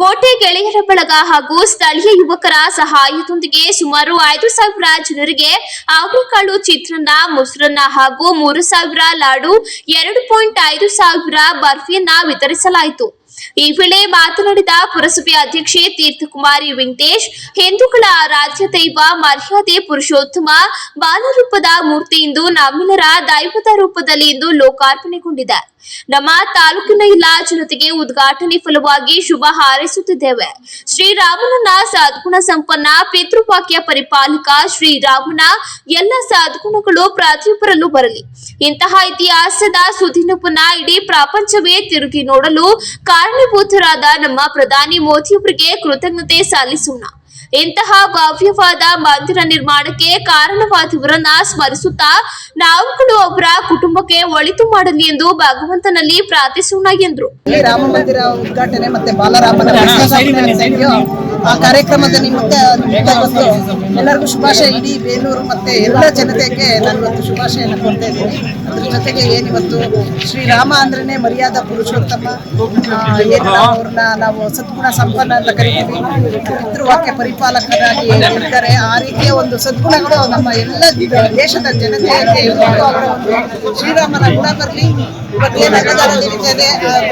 S1: ಕೋಟೆ ಗೆಳೆಯರ ಬಳಗ ಹಾಗೂ ಸ್ಥಳೀಯ ಯುವಕರ ಸಹಾಯದೊಂದಿಗೆ ಸುಮಾರು ಐದು ಸಾವಿರ ಜನರಿಗೆ ಅವರೆಕಾಳು ಚಿತ್ರಾನ್ನ, ಮೊಸರನ್ನ ಹಾಗೂ ಮೂರು ಸಾವಿರ ಲಾಡು, ಎರಡು ಪಾಯಿಂಟ್ ಐದು ಸಾವಿರ ಬರ್ಫಿಯನ್ನ ವಿತರಿಸಲಾಯಿತು. ಈ ವೇಳೆ ಮಾತನಾಡಿದ ಪುರಸಭೆ ಅಧ್ಯಕ್ಷೆ ತೀರ್ಥಕುಮಾರಿ ವೆಂಕಟೇಶ್, ಹಿಂದೂಗಳ ರಾಜ್ಯ ದೈವ ಮರ್ಯಾದೆ ಪುರುಷೋತ್ತಮ, ಬಾಲರೂಪದ ಮೂರ್ತಿ ಇಂದು ನಮ್ಮೆಲ್ಲರ ದೈವದ ರೂಪದಲ್ಲಿ ಇಂದು ಲೋಕಾರ್ಪಣೆಗೊಂಡಿದೆ. ನಮ್ಮ ತಾಲೂಕಿನ ಎಲ್ಲಾ ಜನತೆಗೆ ಉದ್ಘಾಟನೆ ಫಲವಾಗಿ ಶುಭ ಹಾರೈಸುತ್ತಿದ್ದೇವೆ. ಶ್ರೀರಾಮನನ್ನ ಸದ್ಗುಣ ಸಂಪನ್ನ ಪಿತೃವಾಕ್ಯ ಪರಿಪಾಲಕ ಶ್ರೀರಾಮನ ಎಲ್ಲ ಸದ್ಗುಣಗಳು ಪ್ರತಿಯೊಬ್ಬರಲ್ಲೂ ಬರಲಿ. ಇಂತಹ ಇತಿಹಾಸದ ಸುದಿನವನ್ನ ಇಡೀ ಪ್ರಪಂಚವೇ ತಿರುಗಿ ನೋಡಲು ಕಾರಣೀಭೂತರಾದ ನಮ್ಮ ಪ್ರಧಾನಿ ಮೋದಿಯವರಿಗೆ ಕೃತಜ್ಞತೆ ಸಲ್ಲಿಸೋಣ. ಇಂತಹ ಭವ್ಯವಾದ ಮಂದಿರ ನಿರ್ಮಾಣಕ್ಕೆ ಕಾರಣವಾದವರನ್ನ ಸ್ಮರಿಸುತ್ತಾ ನಾವುಗಳು ಅವರ ಕುಟುಂಬಕ್ಕೆ ಒಳಿತು ಮಾಡಲಿ ಎಂದು ಭಗವಂತನಲ್ಲಿ ಪ್ರಾರ್ಥಿಸೋಣ ಎಂದರು.
S7: ರಾಮ ಮಂದಿರ ಉದ್ಘಾಟನೆ ಮತ್ತೆ ಬಾಲರಾಮನ ಆ ಕಾರ್ಯಕ್ರಮದ ನಿಮಿತ್ತ ಎಲ್ಲರಿಗೂ ಶುಭಾಶಯ ಇಡೀ ಬೇಲೂರು ಮತ್ತೆ ಎಲ್ಲ ಜನತೆಗೆ ನಾನು ಇವತ್ತು ಶುಭಾಶಯನ ಕೊಡ್ತಾ ಇದ್ದೀನಿ. ಅದ್ರ ಜೊತೆಗೆ ಏನಿವತ್ತು ಶ್ರೀರಾಮ ಅಂದ್ರೇನೆ ಮರ್ಯಾದ ಪುರುಷೋತ್ತಮ. ಅವ್ರನ್ನ ನಾವು ಸದ್ಗುಣ ಸಂಪನ್ನ ಅಂತ ಕರಿತೀವಿ. ಪಿತೃವಾಕ್ಯ ಪರಿಪಾಲಕರಾಗಿ ಇರ್ತಾರೆ ಆ ರೀತಿಯ ಒಂದು ಸದ್ಗುಣಗಳು ನಮ್ಮ ಎಲ್ಲ ದೇಶದ ಜನತೆಗೆ ಅವರ ಶ್ರೀರಾಮನ ಗುಣ ಬರಲಿ. ಇವತ್ತೇನು ಅನ್ನದಾನ ನಡೀತಾ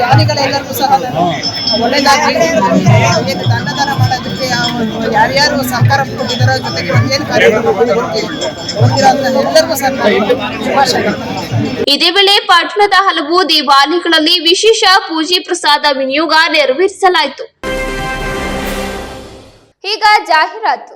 S7: ದಾನಿಗಳೆಲ್ಲರಿಗೂ ಸಹ ನಾನು ಏನು ಅನ್ನದಾನ ಮಾಡೋದಕ್ಕೆ ಯಾರ್ಯಾರು ಸಹಕಾರ ಕೊಟ್ಟಿದ್ದಾರೋ ಜೊತೆಗೆ ಏನು ಕಾರ್ಯಕ್ರಮ ಮಾಡೋದಕ್ಕೆ ಎಲ್ಲರಿಗೂ ಸಹ
S1: ಇದೇ ವೇಳೆ ಪಟ್ಟಣದ ಹಲವು ದೇವಾಲಯಗಳಲ್ಲಿ ವಿಶೇಷ ಪೂಜೆ ಪ್ರಸಾದ ವಿನಿಯೋಗ ನೆರವೇರಿಸಲಾಯಿತು. ಈಗ ಜಾಹೀರಾತು.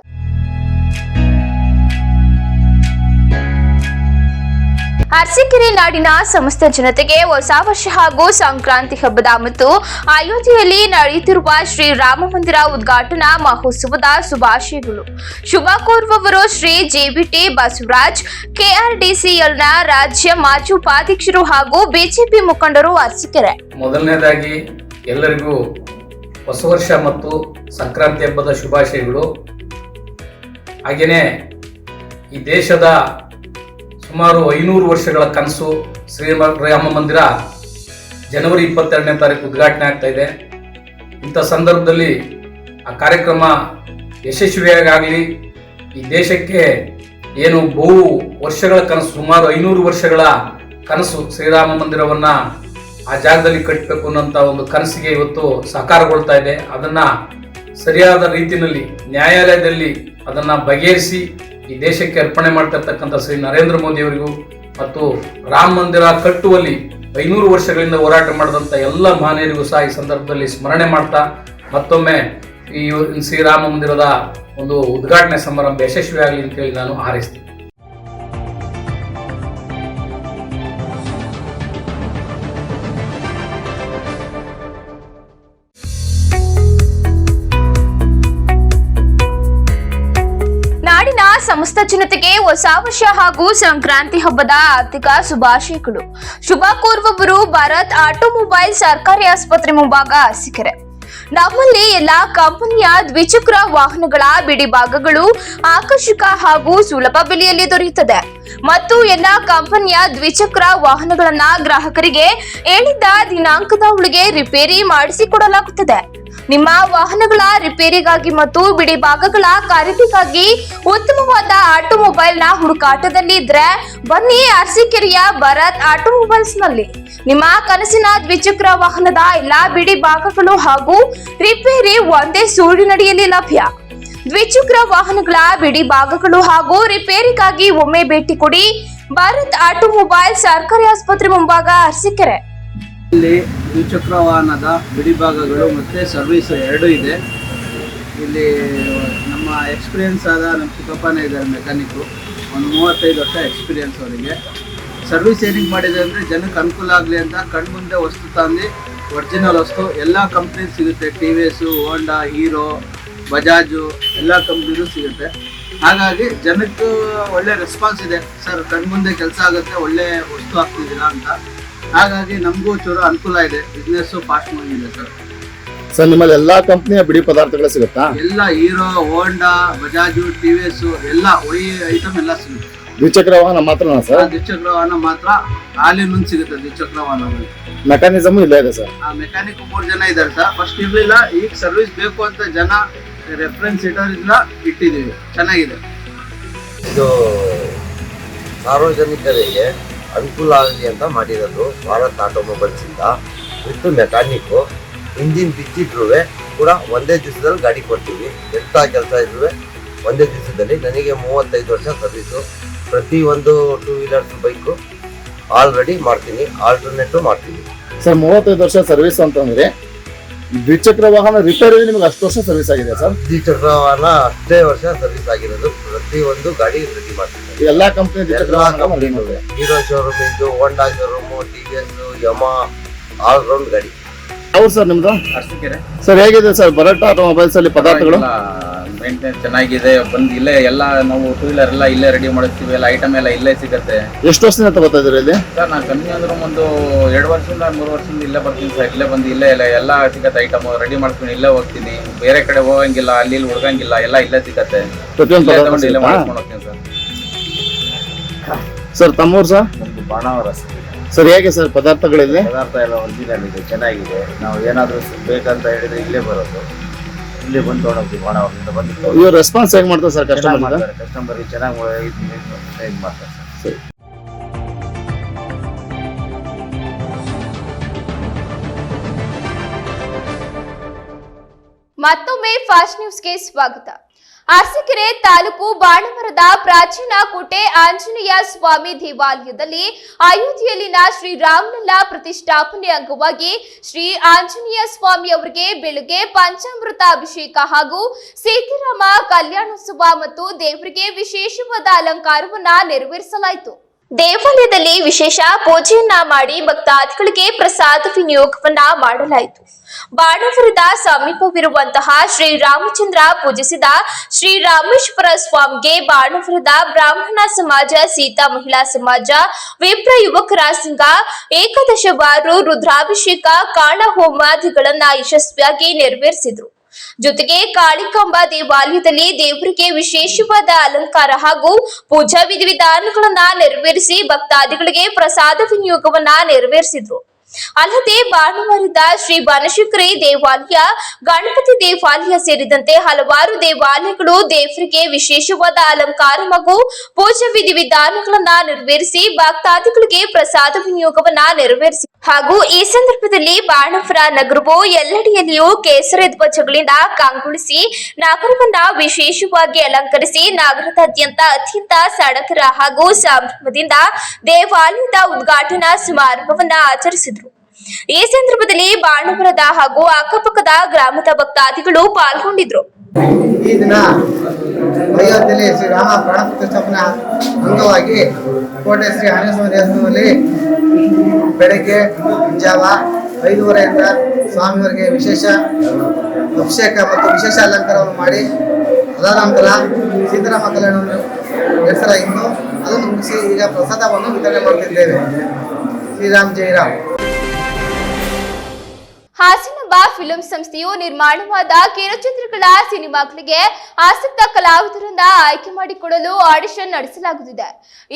S1: ಅರಸೀಕೆರೆ ನಾಡಿನ ಸಮಸ್ತ ಜನತೆಗೆ ಹೊಸ ವರ್ಷ ಹಾಗೂ ಸಂಕ್ರಾಂತಿ ಹಬ್ಬದ ಮತ್ತು ಅಯೋಧ್ಯೆಯಲ್ಲಿ ನಡೆಯುತ್ತಿರುವ ಶ್ರೀ ರಾಮ ಮಂದಿರ ಉದ್ಘಾಟನಾ ಮಹೋತ್ಸವದ ಶುಭಾಶಯಗಳು. ಶುಭ ಕೋರುವವರು ಶ್ರೀ ಜೆಬಿಟಿ ಬಸವರಾಜ್, ಕೆಆರ್ಡಿಸಿಎಲ್ನ ರಾಜ್ಯ ಮಾಜಿ ಉಪಾಧ್ಯಕ್ಷರು ಹಾಗೂ ಬಿಜೆಪಿ ಮುಖಂಡರು ಅರಸೀಕೆರೆ.
S8: ಮೊದಲನೇದಾಗಿ ಎಲ್ಲರಿಗೂ ಹೊಸ ವರ್ಷ ಮತ್ತು ಸಂಕ್ರಾಂತಿ ಹಬ್ಬದ ಶುಭಾಶಯಗಳು. ಹಾಗೆಯೇ ಈ ದೇಶದ ಸುಮಾರು ಐನೂರು ವರ್ಷಗಳ ಕನಸು ಶ್ರೀರಾಮ ಮಂದಿರ ಜನವರಿ ಇಪ್ಪತ್ತೆರಡನೇ ತಾರೀಕು ಉದ್ಘಾಟನೆ ಆಗ್ತಾ ಇದೆ. ಇಂಥ ಸಂದರ್ಭದಲ್ಲಿ ಆ ಕಾರ್ಯಕ್ರಮ ಯಶಸ್ವಿಯಾಗಲಿ ಈ ದೇಶಕ್ಕೆ ಏನು ಬಹು ವರ್ಷಗಳ ಕನಸು, ಸುಮಾರು ಐನೂರು ವರ್ಷಗಳ ಕನಸು ಶ್ರೀರಾಮ ಮಂದಿರವನ್ನು ಆ ಜಾಗದಲ್ಲಿ ಕಟ್ಟಬೇಕು ಅನ್ನೋಂಥ ಒಂದು ಕನಸಿಗೆ ಇವತ್ತು ಸಾಕಾರಗೊಳ್ತಾ ಇದೆ. ಅದನ್ನು ಸರಿಯಾದ ರೀತಿಯಲ್ಲಿ ನ್ಯಾಯಾಲಯದಲ್ಲಿ ಅದನ್ನು ಬಗೆಹರಿಸಿ ಈ ದೇಶಕ್ಕೆ ಅರ್ಪಣೆ ಮಾಡ್ತಿರ್ತಕ್ಕಂಥ ಶ್ರೀ ನರೇಂದ್ರ ಮೋದಿ ಅವರಿಗೂ ಮತ್ತು ರಾಮ ಮಂದಿರ ಕಟ್ಟುವಲ್ಲಿ ಐನೂರು ವರ್ಷಗಳಿಂದ ಹೋರಾಟ ಮಾಡಿದಂಥ ಎಲ್ಲ ಮಹನೀಯರಿಗೂ ಸಹ ಈ ಸಂದರ್ಭದಲ್ಲಿ ಸ್ಮರಣೆ ಮಾಡ್ತಾ ಮತ್ತೊಮ್ಮೆ ಈ ಶ್ರೀರಾಮ ಮಂದಿರದ ಒಂದು ಉದ್ಘಾಟನೆ ಸಮಾರಂಭ ಯಶಸ್ವಿಯಾಗಲಿ ಅಂತೇಳಿ ನಾನು ಹಾರೈಸ್ತೀನಿ.
S1: ಹೊಸ ವರ್ಷ ಹಾಗೂ ಸಂಕ್ರಾಂತಿ ಹಬ್ಬದ ಆರ್ಥಿಕ ಶುಭಾಶಯಗಳು. ಶುಭ ಕೋರುವವರು ಭಾರತ್ ಆಟೋಮೊಬೈಲ್ ಸರ್ಕಾರಿ ಆಸ್ಪತ್ರೆ ಮುಂಭಾಗ ಸಿಕ್ಕರೆ ನಮ್ಮಲ್ಲಿ ಎಲ್ಲಾ ಕಂಪನಿಯ ದ್ವಿಚಕ್ರ ವಾಹನಗಳ ಬಿಡಿ ಭಾಗಗಳು ಆಕರ್ಷಕ ಹಾಗೂ ಸುಲಭ ಬೆಲೆಯಲ್ಲಿ ದೊರೆಯುತ್ತದೆ. ಮತ್ತು ಎಲ್ಲಾ ಕಂಪನಿಯ ದ್ವಿಚಕ್ರ ವಾಹನಗಳನ್ನ ಗ್ರಾಹಕರಿಗೆ ಹೇಳಿದ್ದ ದಿನಾಂಕದ ಒಳಗೆ ರಿಪೇರಿ ಮಾಡಿಸಿಕೊಡಲಾಗುತ್ತದೆ. ನಿಮ್ಮ ವಾಹನಗಳ ರಿಪೇರಿಗಾಗಿ ಮತ್ತು ಬಿಡಿ ಭಾಗಗಳ ಖರೀದಿಗಾಗಿ ಉತ್ತಮವಾದ ಆಟೋಮೊಬೈಲ್ನ ಹುಡುಕಾಟದಲ್ಲಿ ಇದ್ರೆ ಬನ್ನಿ ಅರಸೀಕೆರೆಯ ಭರತ್ ಆಟೋಮೊಬೈಲ್ಸ್ನಲ್ಲಿ ನಿಮ್ಮ ಕನಸಿನ ದ್ವಿಚಕ್ರ ವಾಹನದ ಎಲ್ಲಾ ಬಿಡಿ ಭಾಗಗಳು ಹಾಗೂ ರಿಪೇರಿ ಒಂದೇ ಸೂರಿನಡಿಯಲ್ಲಿ ಲಭ್ಯ. ದ್ವಿಚಕ್ರ ವಾಹನಗಳ ಬಿಡಿ ಭಾಗಗಳು ಹಾಗೂ ರಿಪೇರಿಗಾಗಿ ಒಮ್ಮೆ ಭೇಟಿ ಕೊಡಿ ಭಾರತ್ ಆಟೋಮೊಬೈಲ್ ಸರ್ಕಾರಿ ಆಸ್ಪತ್ರೆ ಮುಂಭಾಗ ಅರಸೀಕೆರೆ.
S9: ಇಲ್ಲಿ ದ್ವಿಚಕ್ರ ವಾಹನದ ಬಿಡಿ ಭಾಗಗಳು ಮತ್ತು ಸರ್ವಿಸ್ ಎರಡು ಇದೆ. ಇಲ್ಲಿ ನಮ್ಮ ಎಕ್ಸ್ಪೀರಿಯನ್ಸ್ ಆದ ನಮ್ಮ ಚಿಕ್ಕಪ್ಪನೇ ಇದ್ದಾರೆ ಮೆಕ್ಯಾನಿಕ್ಕು ಒಂದು ಮೂವತ್ತೈದು ವರ್ಷ ಎಕ್ಸ್ಪೀರಿಯನ್ಸ್ ಅವರಿಗೆ. ಸರ್ವಿಸ್ ಏನಿಗೆ ಮಾಡಿದೆ ಅಂದರೆ ಜನಕ್ಕೆ ಅನುಕೂಲ ಆಗಲಿ ಅಂತ ಕಣ್ಮುಂದೆ ವಸ್ತು ತಂದು ಒರಿಜಿನಲ್ ವಸ್ತು, ಎಲ್ಲ ಕಂಪ್ನಿ ಸಿಗುತ್ತೆ. T V S Honda Hero Bajaj ಎಲ್ಲ ಕಂಪ್ನಿಗೂ ಸಿಗುತ್ತೆ. ಹಾಗಾಗಿ ಜನಕ್ಕೆ ಒಳ್ಳೆ ರೆಸ್ಪಾನ್ಸ್ ಇದೆ. ಸರ್ ಕಣ್ಮುಂದೆ ಕೆಲಸ ಆಗುತ್ತೆ, ಒಳ್ಳೆ ವಸ್ತು ಆಗ್ತಿದ್ದೀರಾ ಅಂತ. ಹಾಗಾಗಿ ನಮಗೂ ಚೂರು ಅನುಕೂಲ ಇದೆ. ಬಿಸ್ನೆಸ್ ಫಾಸ್ಟ್ ಇದೆ ಸರ್.
S4: ಸರ್ ನಿಮ್ಮಲ್ಲಿ ಎಲ್ಲಾ ಕಂಪ್ನಿಯ ಬಿಡಿ ಪದಾರ್ಥಗಳು ಸಿಗುತ್ತಾ?
S9: ಎಲ್ಲ Hero Honda Bajaj T V S ಎಲ್ಲ ಒಯ್ ಐಟಮ್ ಎಲ್ಲ ಸಿಗುತ್ತೆ
S4: ದ್ವಿಚಕ್ರ ವಾಹನ ಮಾತ್ರನಾ ಸರ್?
S9: ದ್ವಿಚಕ್ರ ವಾಹನ ಮಾತ್ರ. ಹಾಲಿನ ಸಿಗುತ್ತೆ ದ್ವಿಚಕ್ರ ವಾಹನಗಳು.
S4: ಮೆಕ್ಯಾನಿಸಮ್ ಇಲ್ಲ ಇದೆ ಸರ್?
S9: ಆ ಮೆಕ್ಯಾನಿಕ್ ಮೂರು ಜನ ಇದ್ದಾರೆ ಸರ್. ಫಸ್ಟ್ ಇರಲಿಲ್ಲ ಈಗ ಸರ್ವಿಸ್ ಬೇಕು ಅಂತ ಜನ ರೆಫರೆನ್ಸ್ ಇಟ್ಟೋದ್ರಿಂದ ಇಟ್ಟಿದ್ದೀವಿ. ಚೆನ್ನಾಗಿದೆ.
S10: ಇದು ಸಾರ್ವಜನಿಕರಿಗೆ ಅನುಕೂಲ ಆಗಲಿ ಅಂತ ಮಾಡಿರೋದು ಭಾರತ್ ಆಟೋಮೊಬೈಲ್ಸ್ ಇಂದ ವಿತ್ ಮೆಕ್ಯಾನಿಕ್ಕು, ಇಂಜಿನ್ ಬಿಚ್ಚಿಟ್ರು ಕೂಡ ಒಂದೇ ದಿವಸದಲ್ಲಿ ಗಾಡಿ ಕೊಡ್ತೀವಿ. ಎಂಥ ಕೆಲಸ ಇದ್ರು ಒಂದೇ ದಿವಸದಲ್ಲಿ. ನನಗೆ ಮೂವತ್ತೈದು ವರ್ಷ ಸರ್ವಿಸು. ಪ್ರತಿ ಒಂದು ಟೂ ವೀಲರ್ಸ್ ಬೈಕು ಆಲ್ರೆಡಿ ಮಾಡ್ತೀನಿ ಆಲ್ಟರ್ನೇಟು ಮಾಡ್ತೀನಿ.
S4: ಸರ್, ಮೂವತ್ತೈದು ವರ್ಷ ಸರ್ವಿಸ್ ಅಂತಂದ್ರೆ ದ್ವಿಚಕ್ರ ವಾಹನ ರಿಪೇರಿ ನಿಮ್ಗೆ ಅಷ್ಟು ವರ್ಷ ಸರ್ವಿಸ್ ಆಗಿದೆ ಸರ್?
S10: ದ್ವಿಚಕ್ರ ವಾಹನ ಅಷ್ಟೇ ವರ್ಷ ಸರ್ವಿಸ್ ಆಗಿರೋದು. ಪ್ರತಿ ಒಂದು ಗಾಡಿ ರೆಡಿ ಮಾಡ್ತಾರೆ
S4: ಎಲ್ಲಾ ಕಂಪ್ನಿ ದ್ವಿಚಕ್ರ ವಾಹನ.
S10: ಹೀರೋ ಶೋರೂಮ್ ಇಂದು Honda showroom T V S ಯಮ ಆಲ್ ರೌಂಡ್ ಗಾಡಿ.
S4: ಹೌದು ಸರ್ ನಿಮ್ದು?
S11: ಅಷ್ಟಕ್ಕೆ
S4: ಸರ್ ಹೇಗಿದೆ ಸರ್ ಬರೋಟ ಆಟೋಮೊಬೈಲ್ಸ್ ಅಲ್ಲಿ ಪದಾರ್ಥಗಳು?
S11: ಮೇಂಟೆನೆನ್ಸ್ ಚೆನ್ನಾಗಿದೆ ಬಂದು ಇಲ್ಲೇ ಎಲ್ಲ ನಾವು ಟೂ ವೀಲರ್ ಎಲ್ಲ ಇಲ್ಲೇ ರೆಡಿ ಮಾಡಿಸ್ತೀವಿ ಎಲ್ಲ ಐಟಮ್ ಎಲ್ಲ ಇಲ್ಲೇ ಸಿಗುತ್ತೆ.
S4: ಎಷ್ಟು ವರ್ಷದಿಂದ ತಗೋತಾ ಇದ್ದೀರಿ ಇಲ್ಲಿ?
S11: ಸರ್ ನಾನು ಕಮ್ಮಿ ಅಂದ್ರೆ ಒಂದು ಎರಡು ವರ್ಷದಿಂದ ಮೂರು ವರ್ಷದಿಂದ ಇಲ್ಲೇ ಬರ್ತೀನಿ ಸರ್ ಇಲ್ಲೇ ಬಂದು ಇಲ್ಲೇ ಎಲ್ಲ ಎಲ್ಲ ಸಿಗತ್ತೆ ಐಟಮ್ ರೆಡಿ ಮಾಡ್ಕೊಂಡು ಇಲ್ಲೇ ಹೋಗ್ತೀನಿ. ಬೇರೆ ಕಡೆ ಹೋಗಂಗಿಲ್ಲ ಅಲ್ಲಿ ಇಲ್ಲಿ ಹುಡ್ಗಂಗಿಲ್ಲ ಎಲ್ಲ ಇಲ್ಲೇ ಸಿಗತ್ತೆ.
S4: ಪ್ರತಿಯೊಂದು
S11: ಇಲ್ಲೇ ತಗೊಂಡು ಇಲ್ಲೇ ಮಾಡ್ಕೊಂಡು ಹೋಗ್ತೀನಿ ಸರ್.
S4: ಸರ್ ತಮ್ಮೂರು ಸರ್?
S10: ಬಾಣಾವರ
S4: ಸರ್. ಹೇಗೆ ಸರ್ ಪದಾರ್ಥಗಳಿದೆ
S10: ಪದಾರ್ಥ ಎಲ್ಲ ಒರಿಜಿನಲ್ ಇದೆ ಚೆನ್ನಾಗಿದೆ. ನಾವು ಏನಾದರೂ ಬೇಕಂತ ಹೇಳಿದ್ರೆ ಇಲ್ಲೇ ಬರೋದು. ಇಲ್ಲೇ ಬಂದು ತೊಗೊಂಡೋಗ್ತೀವಿ ಅವರಿಂದ ಬಂದು
S4: ಇವ್ರು ರೆಸ್ಪಾನ್ಸ್ ಹೇಗೆ ಮಾಡ್ತಾರೆ ಸರ್
S10: ಚೆನ್ನಾಗಿ
S4: ಕಸ್ಟಮರ್
S10: ಮಾಡ್ತಾರೆ. ಕಸ್ಟಮರ್ಗೆ ಚೆನ್ನಾಗಿ ಇದು ಮಾಡ್ತಾರೆ ಸರ್.
S1: ಮತ್ತೊಮ್ಮೆ ಫಾಸ್ಟ್ ನ್ಯೂಸ್ಗೆ ಸ್ವಾಗತ. ಅರಸೀಕೆರೆ ತಾಲೂಕು ಬಾಣಮರದ ಪ್ರಾಚೀನ ಕೋಟೆ ಆಂಜನೇಯ ಸ್ವಾಮಿ ದೇವಾಲಯದಲ್ಲಿ ಅಯೋಧ್ಯೆಯಲ್ಲಿನ ಶ್ರೀರಾಮಲಲ್ಲಾ ಪ್ರತಿಷ್ಠಾಪನೆ ಅಂಗವಾಗಿ ಶ್ರೀ ಆಂಜನೇಯ ಸ್ವಾಮಿ ಅವರಿಗೆ ಬೆಳಗ್ಗೆ ಪಂಚಾಮೃತ ಅಭಿಷೇಕ ಹಾಗೂ ಸೀತಾರಾಮ ಕಲ್ಯಾಣೋತ್ಸವ ಮತ್ತು ದೇವರಿಗೆ ವಿಶೇಷವಾದ ಅಲಂಕಾರವನ್ನ ನೆರವೇರಿಸಲಾಯಿತು. ದೇವಾಲಯದಲ್ಲಿ ವಿಶೇಷ ಪೂಜೆಯನ್ನ ಮಾಡಿ ಭಕ್ತಾದಿಗಳಿಗೆ ಪ್ರಸಾದ ವಿನಿಯೋಗವನ್ನ ಮಾಡಲಾಯಿತು. ಬಾಣವರದ ಸಮೀಪವಿರುವಂತಹ ಶ್ರೀರಾಮಚಂದ್ರ ಪೂಜಿಸಿದ ಶ್ರೀರಾಮೇಶ್ವರ ಸ್ವಾಮಿಗೆ ಬಾಣವರದ ಬ್ರಾಹ್ಮಣ ಸಮಾಜ, ಸೀತಾ ಮಹಿಳಾ ಸಮಾಜ, ವಿಪ್ರ ಯುವಕರ ಸಂಘ ಏಕಾದಶ ಬಾರು ರುದ್ರಾಭಿಷೇಕ ಕಾಳ ಹೋಮಾದಿಗಳನ್ನ ಯಶಸ್ವಿಯಾಗಿ ನೆರವೇರಿಸಿದ್ರು. ಜೊತೆಗೆ ಕಾಳಿಕಾಂಬ ದೇವಾಲಯದಲ್ಲಿ ದೇವರಿಗೆ ವಿಶೇಷವಾದ ಅಲಂಕಾರ ಹಾಗೂ ಪೂಜಾ ವಿಧಿವಿಧಾನಗಳನ್ನ ನೆರವೇರಿಸಿ ಭಕ್ತಾದಿಗಳಿಗೆ ಪ್ರಸಾದ ವಿನಿಯೋಗವನ್ನ ನೆರವೇರಿಸಿದ್ರು. ಅಲ್ಲದೆ ಭಾನುವಾರದ ಶ್ರೀ ಬನಶಂಕರಿ ದೇವಾಲಯ, ಗಣಪತಿ ದೇವಾಲಯ ಸೇರಿದಂತೆ ಹಲವಾರು ದೇವಾಲಯಗಳು ದೇವರಿಗೆ ವಿಶೇಷವಾದ ಅಲಂಕಾರ ಹಾಗೂ ಪೂಜಾ ವಿಧಿವಿಧಾನಗಳನ್ನ ನೆರವೇರಿಸಿ ಭಕ್ತಾದಿಗಳಿಗೆ ಪ್ರಸಾದ ವಿನಿಯೋಗವನ್ನ ನೆರವೇರಿಸಿ ಹಾಗೂ ಈ ಸಂದರ್ಭದಲ್ಲಿ ಬಾಣಪುರ ನಗರವು ಎಲ್ಲೆಡೆಯಲ್ಲಿಯೂ ಕೇಸರಿ ಧ್ವಜಗಳಿಂದ ಕಂಗೊಳಿಸಿ ನಗರವನ್ನ ವಿಶೇಷವಾಗಿ ಅಲಂಕರಿಸಿ ನಗರದಾದ್ಯಂತ ಅತ್ಯಂತ ಸಡಕರ ಹಾಗೂ ಸಂಭ್ರಮದಿಂದ ದೇವಾಲಯದ ಉದ್ಘಾಟನಾ ಸಮಾರಂಭವನ್ನ ಆಚರಿಸಿದರು. ಈ ಸಂದರ್ಭದಲ್ಲಿ ಬಾಣಪುರದ ಹಾಗೂ ಅಕ್ಕಪಕ್ಕದ ಗ್ರಾಮದ ಭಕ್ತಾದಿಗಳು ಪಾಲ್ಗೊಂಡಿದ್ರು.
S9: ಈ ದಿನ ಅಯೋಧ್ಯೆಯಲ್ಲಿ ಶ್ರೀರಾಮ ಪ್ರಾಣ ಪ್ರತಿಷ್ಠಾಪನೆ ಅಂಗವಾಗಿ ಕೋಟೆ ಶ್ರೀ ಆಂಜನೇಯ ದೇವಸ್ಥಾನದಲ್ಲಿ ಬೆಳಗ್ಗೆ ಜಾವ ಐದೂವರೆಯಿಂದ ಸ್ವಾಮಿಯವರಿಗೆ ವಿಶೇಷ ಅಭಿಷೇಕ ಮತ್ತು ವಿಶೇಷ ಅಲಂಕಾರವನ್ನು ಮಾಡಿ ಅದಾದ ನಂತರ ಸೀತಾರಾಮ ಕಲ್ಯಾಣವನ್ನು ನಡೆಸಲಾಗಿತ್ತು. ಅದನ್ನು ಮುಗಿಸಿ ಈಗ ಪ್ರಸಾದವನ್ನು ವಿತರಣೆ ಮಾಡುತ್ತಿದ್ದೇವೆ. ಶ್ರೀರಾಮ್ ಜೈರಾಮ್
S1: ಹಾಸನಂಬ ಫಿಲಂ ಸಂಸ್ಥೆಯು ನಿರ್ಮಾಣವಾದ ಕಿರುಚಿತ್ರಗಳ ಸಿನಿಮಾಗಳಿಗೆ ಆಸಕ್ತ ಕಲಾವಿದರಿಂದ ಆಯ್ಕೆ ಮಾಡಿಕೊಡಲು ಆಡಿಷನ್ ನಡೆಸಲಾಗುತ್ತಿದೆ.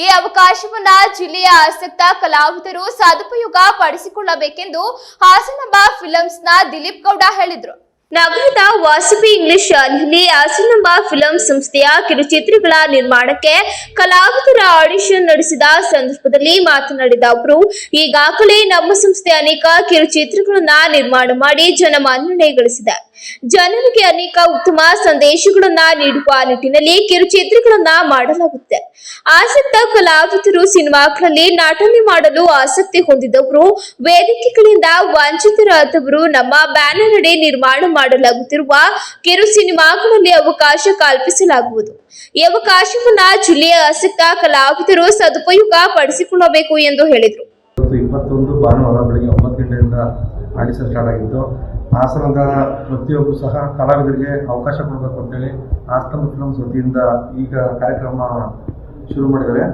S1: ಈ ಅವಕಾಶವನ್ನ ಜಿಲ್ಲೆಯ ಆಸಕ್ತ ಕಲಾವಿದರು ಸದುಪಯೋಗ ಪಡಿಸಿಕೊಳ್ಳಬೇಕೆಂದು ಹಾಸನಂಬ ಫಿಲಂಸ್ನ ದಿಲೀಪ್ ಗೌಡ ಹೇಳಿದರು. ನಗರದ ವಾಸುಪಿ ಇಂಗ್ಲಿಷ್ ಶಾಲೆಯಲ್ಲಿ ಹಾಸನಂಬ ಫಿಲಂ ಸಂಸ್ಥೆಯ ಕಿರುಚಿತ್ರಗಳ ನಿರ್ಮಾಣಕ್ಕೆ ಕಲಾವಿದರ ಆಡಿಷನ್ ನಡೆಸಿದ ಸಂದರ್ಭದಲ್ಲಿ ಮಾತನಾಡಿದ ಅವರು, ಈಗಾಗಲೇ ನಮ್ಮ ಸಂಸ್ಥೆ ಅನೇಕ ಕಿರುಚಿತ್ರಗಳನ್ನ ನಿರ್ಮಾಣ ಮಾಡಿ ಜನಮಾನ್ಯಗಳಿಸಿದೆ ಗಳಿಸಿದೆ ಜನರಿಗೆ ಅನೇಕ ಉತ್ತಮ ಸಂದೇಶಗಳನ್ನ ನೀಡುವ ನಿಟ್ಟಿನಲ್ಲಿ ಕಿರುಚಿತ್ರಗಳನ್ನ ಮಾಡಲಾಗುತ್ತೆ. ಆಸಕ್ತ ಕಲಾವಿದರು ಸಿನಿಮಾಗಳಲ್ಲಿ ನಾಟನೆ ಮಾಡಲು ಆಸಕ್ತಿ ಹೊಂದಿದವರು, ವೇದಿಕೆಗಳಿಂದ ವಂಚಿತರಾದವರು ನಮ್ಮ ಬ್ಯಾನರ್ ಅಡಿ ನಿರ್ಮಾಣ ಮಾಡಲಾಗುತ್ತಿರುವ ಕಿರು ಸಿನಿಮಾಗಳಲ್ಲಿ ಅವಕಾಶ ಕಲ್ಪಿಸಲಾಗುವುದು. ಈ ಅವಕಾಶವನ್ನ ಜಿಲ್ಲೆಯ ಆಸಕ್ತ ಕಲಾವಿದರು ಸದುಪಯೋಗ ಪಡಿಸಿಕೊಳ್ಳಬೇಕು ಎಂದು ಹೇಳಿದರು.
S12: ಇಪ್ಪತ್ತೊಂದು ಭಾನುವಾರ ಬೆಳಗ್ಗೆ ಒಂಬತ್ತು ಗಂಟೆಯಿಂದ ಆಡಿಸಲು ಸ್ಟಾರ್ಟ್ ಆಗಿತ್ತು. ಹಾಸನದ ಪ್ರತಿಯೊಬ್ಬರು ಸಹ ಕಲಾವಿದರಿಗೆ ಅವಕಾಶ ಕೊಡಬೇಕು ಅಂತೇಳಿ ಆಸ್ತಮ ಫಿಲಮ್ಸ್ ವತಿಯಿಂದ ಈಗ ಕಾರ್ಯಕ್ರಮ ಶುರು ಮಾಡಿದ್ದಾರೆ.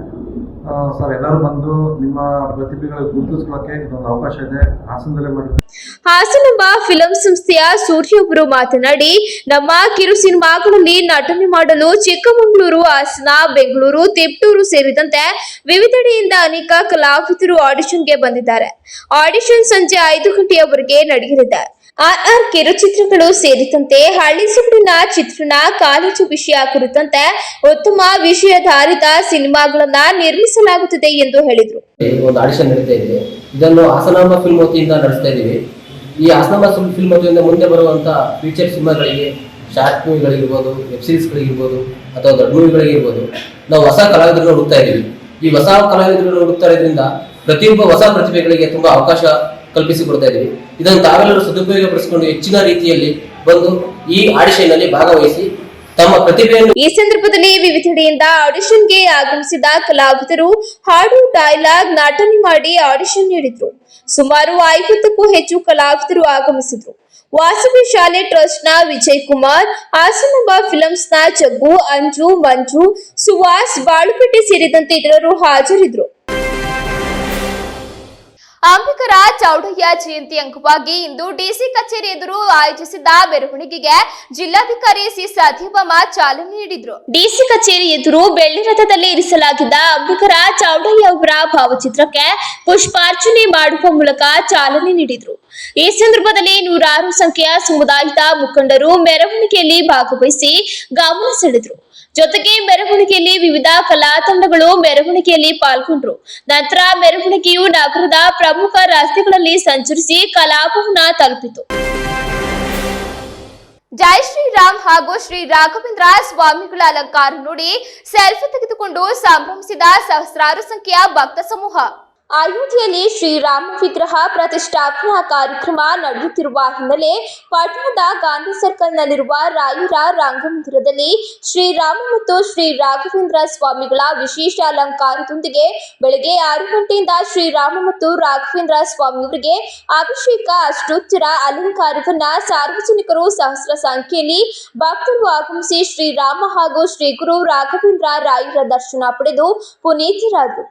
S12: ಸರ್, ಎಲ್ಲರೂ ಬಂದು ನಿಮ್ಮ ಪ್ರತಿಭೆಗಳ ಗುರುತಿಸ್ಕೊಳ್ಳೋಕ್ಕೆ ಇದೊಂದು ಅವಕಾಶ ಇದೆ. ಹಾಸನದಲ್ಲೇ ಮಾಡಿ
S1: ಹಾಸನಂಬ ಫಿಲಂ ಸಂಸ್ಥೆಯ ಸೂರ್ಯೊಬ್ಬರು ಮಾತನಾಡಿ, ನಮ್ಮ ಕಿರು ಸಿನಿಮಾಗಳಲ್ಲಿ ನಟನೆ ಮಾಡಲು ಚಿಕ್ಕಮಗಳೂರು, ಹಾಸನ, ಬೆಂಗಳೂರು, ತಿಪ್ಟೂರು ಸೇರಿದಂತೆ ವಿವಿಧೆಡೆಯಿಂದ ಅನೇಕ ಕಲಾವಿದರು ಆಡಿಷನ್ಗೆ ಬಂದಿದ್ದಾರೆ. ಆಡಿಷನ್ ಸಂಜೆ ಐದು ಗಂಟೆಯವರೆಗೆ ನಡೆಯಲಿದೆ. ಆರ್ ಆರ್ ಕಿರುಚಿತ್ರಗಳು ಸೇರಿದಂತೆ ಹಳ್ಳಿ ಹಳ್ಳಿಸುಗುಡಿನ ಚಿತ್ರಣ, ಕಾಲೇಜು ವಿಷಯ ಕುರಿತಂತೆ ಉತ್ತಮ ವಿಷಯಾಧಾರಿತ ಸಿನಿಮಾಗಳನ್ನ ನಿರ್ಮಿಸಲಾಗುತ್ತದೆ ಎಂದು ಹೇಳಿದರು.
S13: ಒಂದು ಆಡಿಷನ್ ನಡೀತಾ ಇದೆ. ಇದನ್ನು ಹಾಸನಾಂಬ ಫಿಲ್ಮ್ ವತಿಯಿಂದ ನಡೆಸ್ತಾ ಇದ್ದೀವಿ ಈ ಹಾಸನಾಂಬ ಫಿಲ್ಮ್ ವತಿಯಿಂದ ಮುಂದೆ ಬರುವಂಥ ಫೀಚರ್ ಸಿನಿಮಾಗಳಿಗೆ ಶಾರ್ಟ್ ಮೂವಿಗಳಿರ್ಬೋದು ವೆಬ್ ಸೀರೀಸ್ಗಳಿಗಿರ್ಬೋದು ಅಥವಾ ದೊಡ್ಡ ಮೂವಿಗಳಿಗಿರ್ಬೋದು ನಾವು ಹೊಸ ಕಲಾವಿದರನ್ನು ಹುಡುಕ್ತಾ ಇದ್ದೀವಿ ಈ ಹೊಸ ಕಲಾವಿದರನ್ನು ಹುಡುಕ್ತಾ ಇರೋದ್ರಿಂದ ಪ್ರತಿಯೊಬ್ಬ ಹೊಸ ಪ್ರತಿಭೆಗಳಿಗೆ ತುಂಬಾ ಅವಕಾಶ ಕಲ್ಪಿಸಿ ಕೊಡ್ತಾ ಇದ್ದೀವಿ ಇದನ್ನು ತಾವೆಲ್ಲರೂ ಸದುಪಯೋಗ ಪಡಿಸಿಕೊಂಡು ಹೆಚ್ಚಿನ ರೀತಿಯಲ್ಲಿ ಬಂದು ಈ ಆಡಿಷನ್ನಲ್ಲಿ ಭಾಗವಹಿಸಿ ತಮ್ಮ ಪ್ರತಿಭೆಯನ್ನು
S1: ಈ ಸಂದರ್ಭದಲ್ಲಿ ವಿವಿಧೆಡೆಯಿಂದ ಆಡಿಷನ್ಗೆ ಆಗಮಿಸಿದ ಕಲಾವಿದರು ಹಾಡು, ಡೈಲಾಗ್, ನಾಟನೆ ಮಾಡಿ ಆಡಿಷನ್ ನೀಡಿದ್ರು. ಸುಮಾರು ಐವತ್ತಕ್ಕೂ ಹೆಚ್ಚು ಕಲಾವಿದರು ಆಗಮಿಸಿದ್ರು. ವಾಸವಿ ಶಾಲೆ ಟ್ರಸ್ಟ್ನ ವಿಜಯ್ ಕುಮಾರ್ ಹಾಸನಂಬ ಫಿಲಮ್ಸ್ನ ಜಗ್ಗು, ಅಂಜು, ಮಂಜು, ಸುಹಾಸ್ ಬಾಳುಪೇಟೆ ಸೇರಿದಂತೆ ಇತರರು ಹಾಜರಿದ್ದರು. ಅಂಬಿಕರ ಚೌಡಯ್ಯ ಜಯಂತಿ ಅಂಗವಾಗಿ ಇಂದು ಡಿಸಿ ಕಚೇರಿ ಎದುರು ಆಯೋಜಿಸಿದ್ದ ಮೆರವಣಿಗೆಗೆ ಜಿಲ್ಲಾಧಿಕಾರಿ ಸಿ ಸತ್ಯಭಾಮ ಚಾಲನೆ ನೀಡಿದ್ರು. ಡಿಸಿ ಕಚೇರಿ ಎದುರು ಬೆಳ್ಳಿ ರಥದಲ್ಲಿ ಇರಿಸಲಾಗಿದ್ದ ಅಂಬಿಕರ ಚೌಡಯ್ಯ ಅವರ ಭಾವಚಿತ್ರಕ್ಕೆ ಪುಷ್ಪಾರ್ಚನೆ ಮಾಡುವ ಮೂಲಕ ಚಾಲನೆ ನೀಡಿದ್ರು. ಈ ಸಂದರ್ಭದಲ್ಲಿ ನೂರಾರು ಸಂಖ್ಯೆಯ ಸಮುದಾಯದ ಮುಖಂಡರು ಮೆರವಣಿಗೆಯಲ್ಲಿ ಭಾಗವಹಿಸಿ ಗಮನ ಸೆಳೆದ್ರು. ಜೊತೆಗೆ ಮೆರವಣಿಗೆಯಲ್ಲಿ ವಿವಿಧ ಕಲಾ ತಂಡಗಳು ಮೆರವಣಿಗೆಯಲ್ಲಿ ಪಾಲ್ಗೊಂಡ್ರು. ನಂತರ ಮೆರವಣಿಗೆಯು ನಗರದ ಪ್ರಮುಖ ರಸ್ತೆಗಳಲ್ಲಿ ಸಂಚರಿಸಿ ಕಲಾಭವನ ತಲುಪಿತು. ಜೈ ಶ್ರೀರಾಮ್ ಹಾಗೂ ಶ್ರೀ ರಾಘವೇಂದ್ರ ಸ್ವಾಮಿಗಳ ಅಲಂಕಾರ ನೋಡಿ ಸೆಲ್ಫಿ ತೆಗೆದುಕೊಂಡು ಸಂಭ್ರಮಿಸಿದ ಸಹಸ್ರಾರು ಸಂಖ್ಯೆಯ ಭಕ್ತ ಸಮೂಹ. ಅಯೋಧ್ಯೆಯಲ್ಲಿ ಶ್ರೀರಾಮ ವಿಗ್ರಹ ಪ್ರತಿಷ್ಠಾಪನಾ ಕಾರ್ಯಕ್ರಮ ನಡೆಯುತ್ತಿರುವ ಹಿನ್ನೆಲೆ ಪಟ್ಟಣದ ಗಾಂಧಿ ಸರ್ಕಲ್ನಲ್ಲಿರುವ ರಾಯರ ರಂಗಮಂದಿರದಲ್ಲಿ ಶ್ರೀರಾಮ ಮತ್ತು ಶ್ರೀ ರಾಘವೇಂದ್ರ ಸ್ವಾಮಿಗಳ ವಿಶೇಷ ಅಲಂಕಾರದೊಂದಿಗೆ ಬೆಳಗ್ಗೆ ಆರು ಗಂಟೆಯಿಂದ ಶ್ರೀರಾಮ ಮತ್ತು ರಾಘವೇಂದ್ರ ಸ್ವಾಮಿಯವರಿಗೆ ಅಭಿಷೇಕ ಅಷ್ಟೋತ್ತರ ಅಲಂಕಾರವನ್ನ ಸಾರ್ವಜನಿಕರು ಸಹಸ್ರ ಸಂಖ್ಯೆಯಲ್ಲಿ ಭಕ್ತರು ಆಗಮಿಸಿ ಶ್ರೀರಾಮ ಹಾಗೂ ಶ್ರೀ ಗುರು ರಾಘವೇಂದ್ರ ರಾಯರ ದರ್ಶನ ಪಡೆದು ಪುನೀತರಾದರು.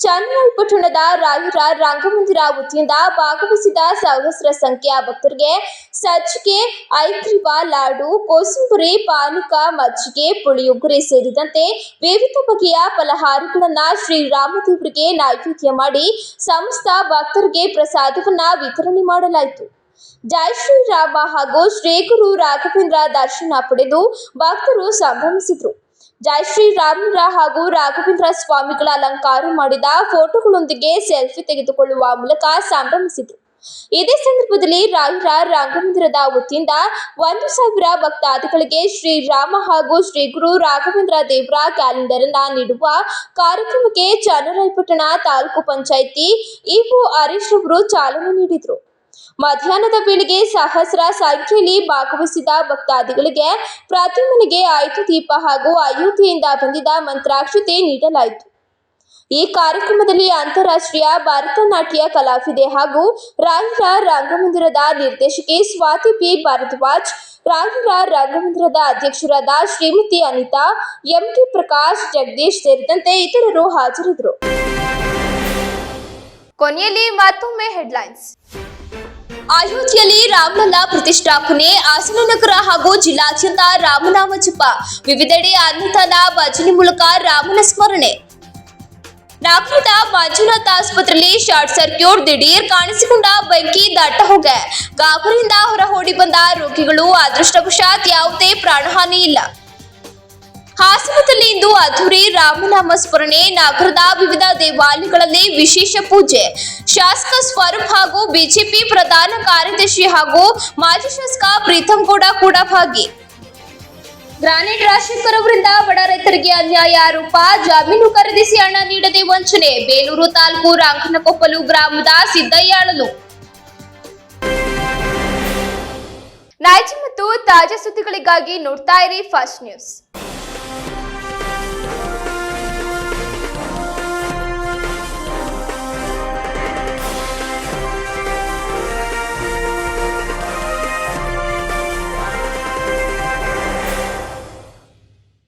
S1: ಚನ್ನರಾಯಪಟ್ಟಣದ ರಾಯರ ರಂಗಮಂದಿರ ವತಿಯಿಂದ ಭಾಗವಹಿಸಿದ ಸಹಸ್ರ ಸಂಖ್ಯೆಯ ಭಕ್ತರಿಗೆ ಸಜ್ಜಿಗೆ ಐಕ್ರಿವ ಲಾಡು, ಕೋಸಂಬರಿ, ಪಾನಕ, ಮಜ್ಜಿಗೆ ಪುಳಿಯೋಗರೆ ಸೇರಿದಂತೆ ವಿವಿಧ ಬಗೆಯ ಫಲಹಾರಗಳನ್ನ ಶ್ರೀರಾಮದೇವರಿಗೆ ನೈವೇದ್ಯ ಮಾಡಿ ಸಮಸ್ತ ಭಕ್ತರಿಗೆ ಪ್ರಸಾದವನ್ನ ವಿತರಣೆ ಮಾಡಲಾಯಿತು. ಜೈ ಶ್ರೀರಾಮ ಹಾಗೂ ಶ್ರೀ ಗುರು ರಾಘವೇಂದ್ರ ದರ್ಶನ ಪಡೆದು ಭಕ್ತರು ಸಂಭ್ರಮಿಸಿದರು. ಜೈ ಶ್ರೀರಾಮರ ಹಾಗೂ ರಾಘವೇಂದ್ರ ಸ್ವಾಮಿಗಳ ಅಲಂಕಾರ ಮಾಡಿದ ಫೋಟೋಗಳೊಂದಿಗೆ ಸೆಲ್ಫಿ ತೆಗೆದುಕೊಳ್ಳುವ ಮೂಲಕ ಸಂಭ್ರಮಿಸಿದರು. ಇದೇ ಸಂದರ್ಭದಲ್ಲಿ ರಾಯರ ರಾಘವೇಂದ್ರದ ವತಿಯಿಂದ ಒಂದು ಸಾವಿರ ಭಕ್ತಾದಿಗಳಿಗೆ ಶ್ರೀರಾಮ ಹಾಗೂ ಶ್ರೀ ಗುರು ರಾಘವೇಂದ್ರ ದೇವರ ಕ್ಯಾಲೆಂಡರ್ ಅನ್ನ ನೀಡುವ ಕಾರ್ಯಕ್ರಮಕ್ಕೆ ಚನ್ನರಾಯಪಟ್ಟಣ ತಾಲೂಕು ಪಂಚಾಯಿತಿ ಇಒ ಹರೀಶ್ ಅವರು ಚಾಲನೆ ನೀಡಿದರು. ಮಧ್ಯಾಹ್ನದ ವೇಳೆಗೆ ಸಹಸ್ರ ಸಂಖ್ಯೆಯಲ್ಲಿ ಭಾಗವಹಿಸಿದ ಭಕ್ತಾದಿಗಳಿಗೆ ಪ್ರತಿ ಮನೆಗೆ ಆಯುಧ ದೀಪ ಹಾಗೂ ಅಯೋಧ್ಯೆಯಿಂದ ಬಂದಿದ ಮಂತ್ರಾಕ್ಷತೆ ನೀಡಲಾಯಿತು. ಈ ಕಾರ್ಯಕ್ರಮದಲ್ಲಿ ಅಂತಾರಾಷ್ಟ್ರೀಯ ಭರತನಾಟ್ಯ ಕಲಾವಿದೆ ಹಾಗೂ ರಾಯರ ರಂಗಮಂದಿರದ ನಿರ್ದೇಶಕಿ ಸ್ವಾತಿ ಪಿ ಭಾರದ್ವಾಜ್ ರಾಯರ ರಂಗಮಂದಿರದ ಅಧ್ಯಕ್ಷರಾದ ಶ್ರೀಮತಿ ಅನಿತಾ ಎಂಟಿ ಪ್ರಕಾಶ್, ಜಗದೀಶ್ ಸೇರಿದಂತೆ ಇತರರು ಹಾಜರಿದ್ದರು. ಕೊನೆಯಲ್ಲಿ ಮತ್ತೊಮ್ಮೆ ಹೆಡ್ಲೈನ್ಸ್. ಅಯೋಧ್ಯೆಯಲ್ಲಿ ರಾಮಲಲ್ಲಾ ಪ್ರತಿಷ್ಠಾಪನೆ ಹಾಸನನಗರ ಹಾಗೂ ಜಿಲ್ಲಾದ್ಯಂತ ರಾಮನಾಮ ಜಪ ವಿವಿಧೆಡೆ ಅನ್ನದಾನ ಭಜನೆ ಮೂಲಕ ರಾಮನ ಸ್ಮರಣೆ. ನಾಗಪುರದ ಮಂಜುನಾಥ ಆಸ್ಪತ್ರೆಯಲ್ಲಿ ಶಾರ್ಟ್ ಸರ್ಕ್ಯೂಟ್ ದಿಢೀರ್ ಕಾಣಿಸಿಕೊಂಡ ಬೆಂಕಿ ದಟ್ಟ ಹೋಗೆ. ಗಾಬರಿಯಿಂದ ಹೊರ ಬಂದ ರೋಗಿಗಳು, ಅದೃಷ್ಟವಶಾತ್ ಯಾವುದೇ ಪ್ರಾಣಹಾನಿ ಇಲ್ಲ. ಹಾಸನದಲ್ಲಿ ಇಂದು ಅಧೂರಿ ರಾಮನಾಮ ಸ್ಮರಣೆ ನಗರದ ವಿವಿಧ ದೇವಾಲಯಗಳಲ್ಲಿ ವಿಶೇಷ ಪೂಜೆ. ಶಾಸಕ ಸ್ವರೂಪ್ ಹಾಗೂ ಬಿಜೆಪಿ ಪ್ರಧಾನ ಕಾರ್ಯದರ್ಶಿ ಹಾಗೂ ಮಾಜಿ ಶಾಸಕ ಪ್ರೀತಂ ಗೌಡ ಕೂಡ ಭಾಗಿ. ಗ್ರಾನೇಟ್ ರಾಜಶೇಖರ್ ಅವರಿಂದ ಬಡ ರೈತರಿಗೆ ಅನ್ಯಾಯ ಆರೋಪ, ಜಾಮೀನು ಖರೀದಿಸಿ ಹಣ ನೀಡದೆ ವಂಚನೆ, ಬೇಲೂರು ತಾಲೂಕು ರಾಂಕನಕೊಪ್ಪಲು ಗ್ರಾಮದ ಸಿದ್ದಯ್ಯಾಳಲು. ನೈಜ ಮತ್ತು ತಾಜಾ ಸುದ್ದಿಗಳಿಗಾಗಿ ನೋಡ್ತಾ ಇರಿ ಫಸ್ಟ್ ನ್ಯೂಸ್.